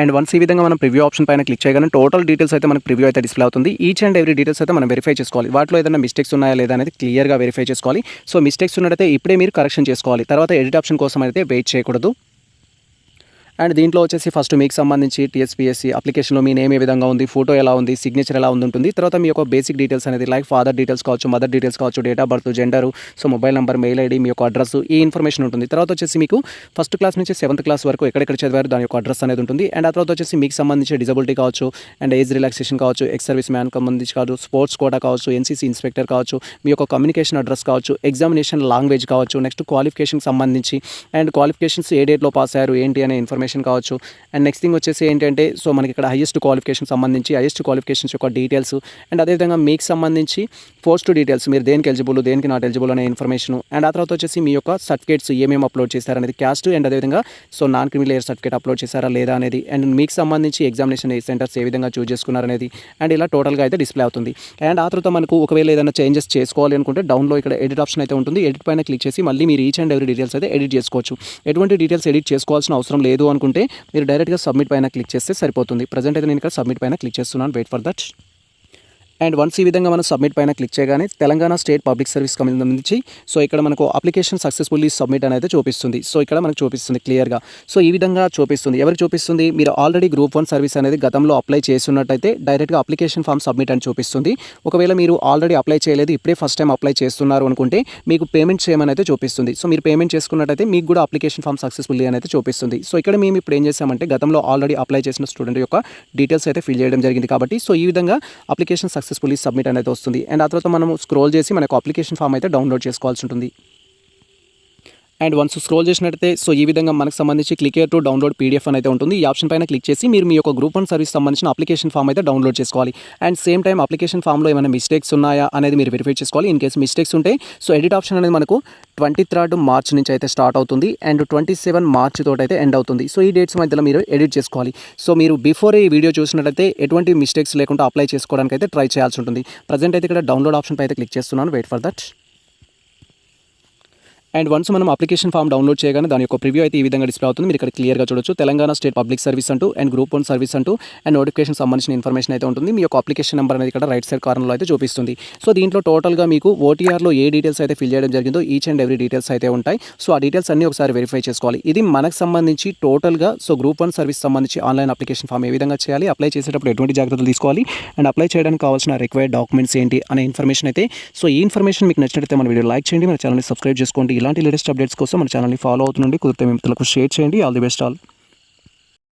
అండ్ వన్స్ ఈ విధంగా మనం ప్రివ్యూ ఆప్షన్ పైన క్లిక్ చేయగానే టోటల్ డీటెయిల్స్ అయితే మనకు ప్రివ్యూ అయితే డిస్ప్లే అవుతుంది. ఈచ్ అండ్ ఎవ్రీ డీటెయిల్స్ అయితే మనం వెరిఫై చేసుకోవాలి. వాటిలో ఏదైనా మిస్టేక్స్ ఉన్నాయా లేదా అనేది క్లియర్గా వెరిఫై చేసుకోవాలి. సో మిస్టేక్స్ ఉన్నట్టయితే ఇప్పుడే మీరు కరెక్షన్ చేసుకోవాలి. తర్వాత ఎడిట్ ఆప్షన్ కోసం అయితే వెయిట్ చేయకూడదు. అండ్ దీంట్లో వచ్చేసి ఫస్ట్ మీకు సంబంధించి టీఎస్పీఎస్సీ అప్లికేషన్లో మీ నేమ్ ఏ విధంగా ఉంది ఫోటో ఎలా ఉంది సిగ్నేచర్ ఎలా ఉంది ఉంటుంది తర్వాత మీ యొక్క బేసిక్ డీటెయిల్స్ అనేది లైక్ ఫాదర్ డీటెయిల్స్ కావచ్చు మదర్ డీటెయిల్స్ కావచ్చు date of birth gender so mobile number mail ID మీ యొక్క అడ్రస్ ఈ ఇన్ఫర్మేషన్ ఉంటుంది. తర్వాత వచ్చేసి మీకు ఫస్ట్ క్లాస్ నుంచి సెవెంత్ క్లాస్ వరకు ఎక్కడెక్కడ చదివారు దాని యొక్క అడ్రస్ అనేది ఉంటుంది. అండ్ ఆ తర్వాత వచ్చేసి మీకు సంబంధించి డిజబిలిటీ కావచ్చు అండ్ ఏజ్ రిలాక్సేషన్ కావచ్చు ఎక్స్ సర్వీస్ మ్యాన్ సంబంధించి కావచ్చు స్పోర్ట్స్ కోటా కావచ్చు ఎన్సీసీ ఇన్స్పెక్టర్ కావచ్చు మీ యొక్క కమ్యూనికేషన్ అడ్రస్ కావచ్చు ఎగ్జామినేషన్ లాంగ్వేజ్ కావచ్చు నెక్స్ట్ క్వాలిఫికేషన్ సంబంధించి అండ్ క్వాలిఫికేషన్స్ ఏ డేట్లో పాస్ అయ్యారు ఏంటి అనే ఇన్ఫర్మేషన్ కావచ్చు. అండ్ నెక్స్ట్ థింగ్ వచ్చేసి ఏంటంటే సో మనకి ఇక్కడ హైయెస్ట్ క్వాలిఫికేషన్ సంబంధించి హైయెస్ట్ క్వాలిఫికేషన్స్ యొక్క డీటెయిల్స్ అండ్ అదేవిధంగా మీకు సంబంధించి పోస్ట్ డీటెయిల్స్ మీరు దేనికి ఎలిజిబుల్ దేనికి నాట్ ఎలిజిబుల్ అనే ఇన్ఫర్మేషన్ అండ్ ఆ తర్వాత వచ్చేసి మీ యొక్క సర్టిఫికేట్స్ ఏమేమి అప్లోడ్ చేశారనేది క్యాస్ట్ అండ్ అదేవిధంగా so non criminal layer certificate upload చేశారా లేదా అనేది. అండ్ మీకు సంబంధించి ఎగ్జామినేషన్ సెంటర్స్ ఏ విధంగా చూ చేసుకున్నారు అనేది. అండ్ ఇలా టోటల్గా అయితే డిస్ప్లే అవుతుంది. అండ్ ఆ తర్వాత మనకు ఒకవేళ ఏదైనా చేంజెస్ చేసుకోవాలి అనుకుంటే డౌన్లో ఇక్కడ ఎడిట్ ఆప్షన్ అయితే ఉంటుంది. ఎడిట్ పైన క్లిక్ చేసి మళ్ళీ మీరు ఈచ్ అండ్ ఎవరీ డీటెయిల్స్ అయితే ఎడిట్ చేసుకోవచ్చు. ఎటువంటి డీటెయిల్స్ ఎడిట్ చేసుకోవాల్సిన అవసరం లేదు అనుకుంటే మీరు డైరెక్ట్గా సబ్మిట్ పైన క్లిక్ చేస్తే సరిపోతుంది. ప్రజెంట్ అయితే నేను ఇక్కడ సబ్మిట్ పైన క్లిక్ చేస్తున్నాను. Wait for that. And once ఈ విధంగా మనం సబ్మిట్ పైన క్లిక్ చేయగానే తెలంగాణ స్టేట్ పబ్లిక్ సర్వీస్ సంబంధించి సో ఇక్కడ మనకు అప్లికేషన్ సక్సెస్ఫుల్లీ సబ్మిట్ అనేది చూపిస్తుంది. సో ఇక్కడ మనకు చూపిస్తుంది క్లియర్గా. సో ఈ విధంగా చూపిస్తుంది. ఎవరికి చూపిస్తుంది? మీరు ఆల్రెడీ గ్రూప్ వన్ సర్వీస్ అనేది గతంలో అప్లై చేస్తున్నట్టయితే డైరెక్ట్గా అప్లికేషన్ ఫామ్ సబ్మిట్ అని చూపిస్తుంది. ఒకవేళ మీరు ఆల్రెడీ అప్లై చేయలేదు ఇప్పుడే ఫస్ట్ టైం అప్లై చేస్తున్నారు అనుకుంటే మీకు పేమెంట్ చేయమని అయితే చూపిస్తుంది. సో మీరు పేమెంట్ చేసుకున్నట్టయితే మీకు కూడా అప్లికేషన్ ఫామ్ సక్సెస్ఫుల్లీ అని అయితే చూపిస్తుంది. సో ఇక్కడ మేము ఇప్పుడు ఏం చేసామంటే గతంలో ఆల్రెడీ అప్లై చేసిన స్టూడెంట్ యొక్క డీటెయిల్స్ అయితే ఫిల్ చేయడం జరిగింది కాబట్టి సో ఈ విధంగా అప్లికేషన్ సక్సెస్ఫుల్లీ సబ్మిట్ అనేది వస్తుంది. అండ్ ఆ తర్వాత మనం స్క్రోల్ చేసి మనకు అప్లికేషన్ ఫామ్ అయితే డౌన్లోడ్ చేసుకోవాల్సి ఉంటుంది. అండ్ వన్స్ స్క్రోల్ చేసినట్టయితే సో ఈ విధంగా మనకు సంబంధించి క్లిక్ టు డౌన్లోడ్ పీడిఎఫ్ అని అయితే ఉంటుంది. ఈ ఆప్షన్ పైన క్లిక్ చేసి మీరు మీ యొక్క గ్రూప్ వన్ సర్వీస్ సంబంధించిన అప్లికేషన్ ఫామ్ అయితే డౌన్లోడ్ చేసుకోవాలి. అండ్ సేమ్ టైం అప్లికేషన్ ఫామ్లో ఏమైనా మిస్టేక్స్ ఉన్నాయా అనేది మీరు వెరిఫై చేసుకోవాలి. ఇన్ కేసు మిస్టేక్స్ ఉంటే సో ఎడిట్ ఆప్షన్ అనేది మనకు ట్వంటీ థర్డ్ మార్చ్ నుంచి అయితే స్టార్ట్ అవుతుంది. అండ్ ట్వంటీ సెవెన్ మార్చ్ తోటి అయితే ఎండ్ అవుతుంది. సో ఈ డేట్స్ మధ్యలో మీరు ఎడిట్ చేసుకోవాలి. సో మీరు బిఫోర్ ఈ వీడియో చూసినట్లయితే ఎటువంటి మిస్టేక్స్ లేకుండా అప్లై చేసుకోవడానికి అయితే ట్రై చేయాల్సి ఉంటుంది. ప్రజెంట్ అయితే ఇక్కడ డౌన్లోడ్ ఆప్షన్ పై అయితే క్లిక్ చేస్తున్నాను. Wait for that and once మనం అప్లికేషన్ ఫామ్ డౌన్లోడ్ చేయగానే దాని యొక్క ప్రివ్యూ అయితే ఈ విధంగా డిస్ప్లే అవుతుంది. మీరు ఇక్కడ క్లియర్గా చూడొచ్చు. తెలంగాణ స్టేట్ పబ్లిక్ సర్వీస్ అంటూ అండ్ గ్రూప్ వన్ సర్వీస్ అంటూ అండ్ నోటిఫికేషన్ సంబంధించిన ఇన్ఫర్మేషన్ అయితే ఉంటుంది. మీ యొక్క అప్లికేషన్ నెంబర్ అనేది ఇక్కడ రైట్ సైడ్ కార్నర్లో అయితే చూపిస్తుంది. సో దీంట్లో టోటల్గా మీకు ఓటీఆర్లో ఏ డీటెయిల్స్ అయితే ఫిల్ చేయడం జరిగిందో ఈచ్ అండ్ ఎవ్రీ డీటెయిల్స్ అయితే ఉంటాయి. సో ఆ డీటెయిల్స్ అన్ని ఒకసారి వెరిఫై చేసుకోవాలి. ఇది మనకు సంబంధించి టోటల్గా సో గ్రూప్ వన్ సర్వీస్ సంబంధించి ఆన్లైన్ అప్లికేషన్ ఫామ్ ఏ విధంగా చేయాలి అప్లై చేసేటప్పుడు ఎటువంటి జాగ్రత్తలు తీసుకోవాలి అండ్ అప్లై చేయడానికి కావాల్సిన రిక్వైర్డ్ డాక్యుమెంట్స్ ఏంటి అనే ఇన్ఫర్మేషన్ అయితే సో ఈ ఇన్ఫర్మేషన్ మీకు నచ్చినట్లయితే మన వీడియో లైక్ చేయండి మన ఛానల్ని సబ్స్క్రైబ్ చేసుకోండి. ఇలాంటి లేటెస్ట్ అప్డేట్స్ కోసం మన ఛానల్ని ఫాలో అవుతుండండి. కుదిరితే మిత్రులకు షేర్ చేయండి. All the best all.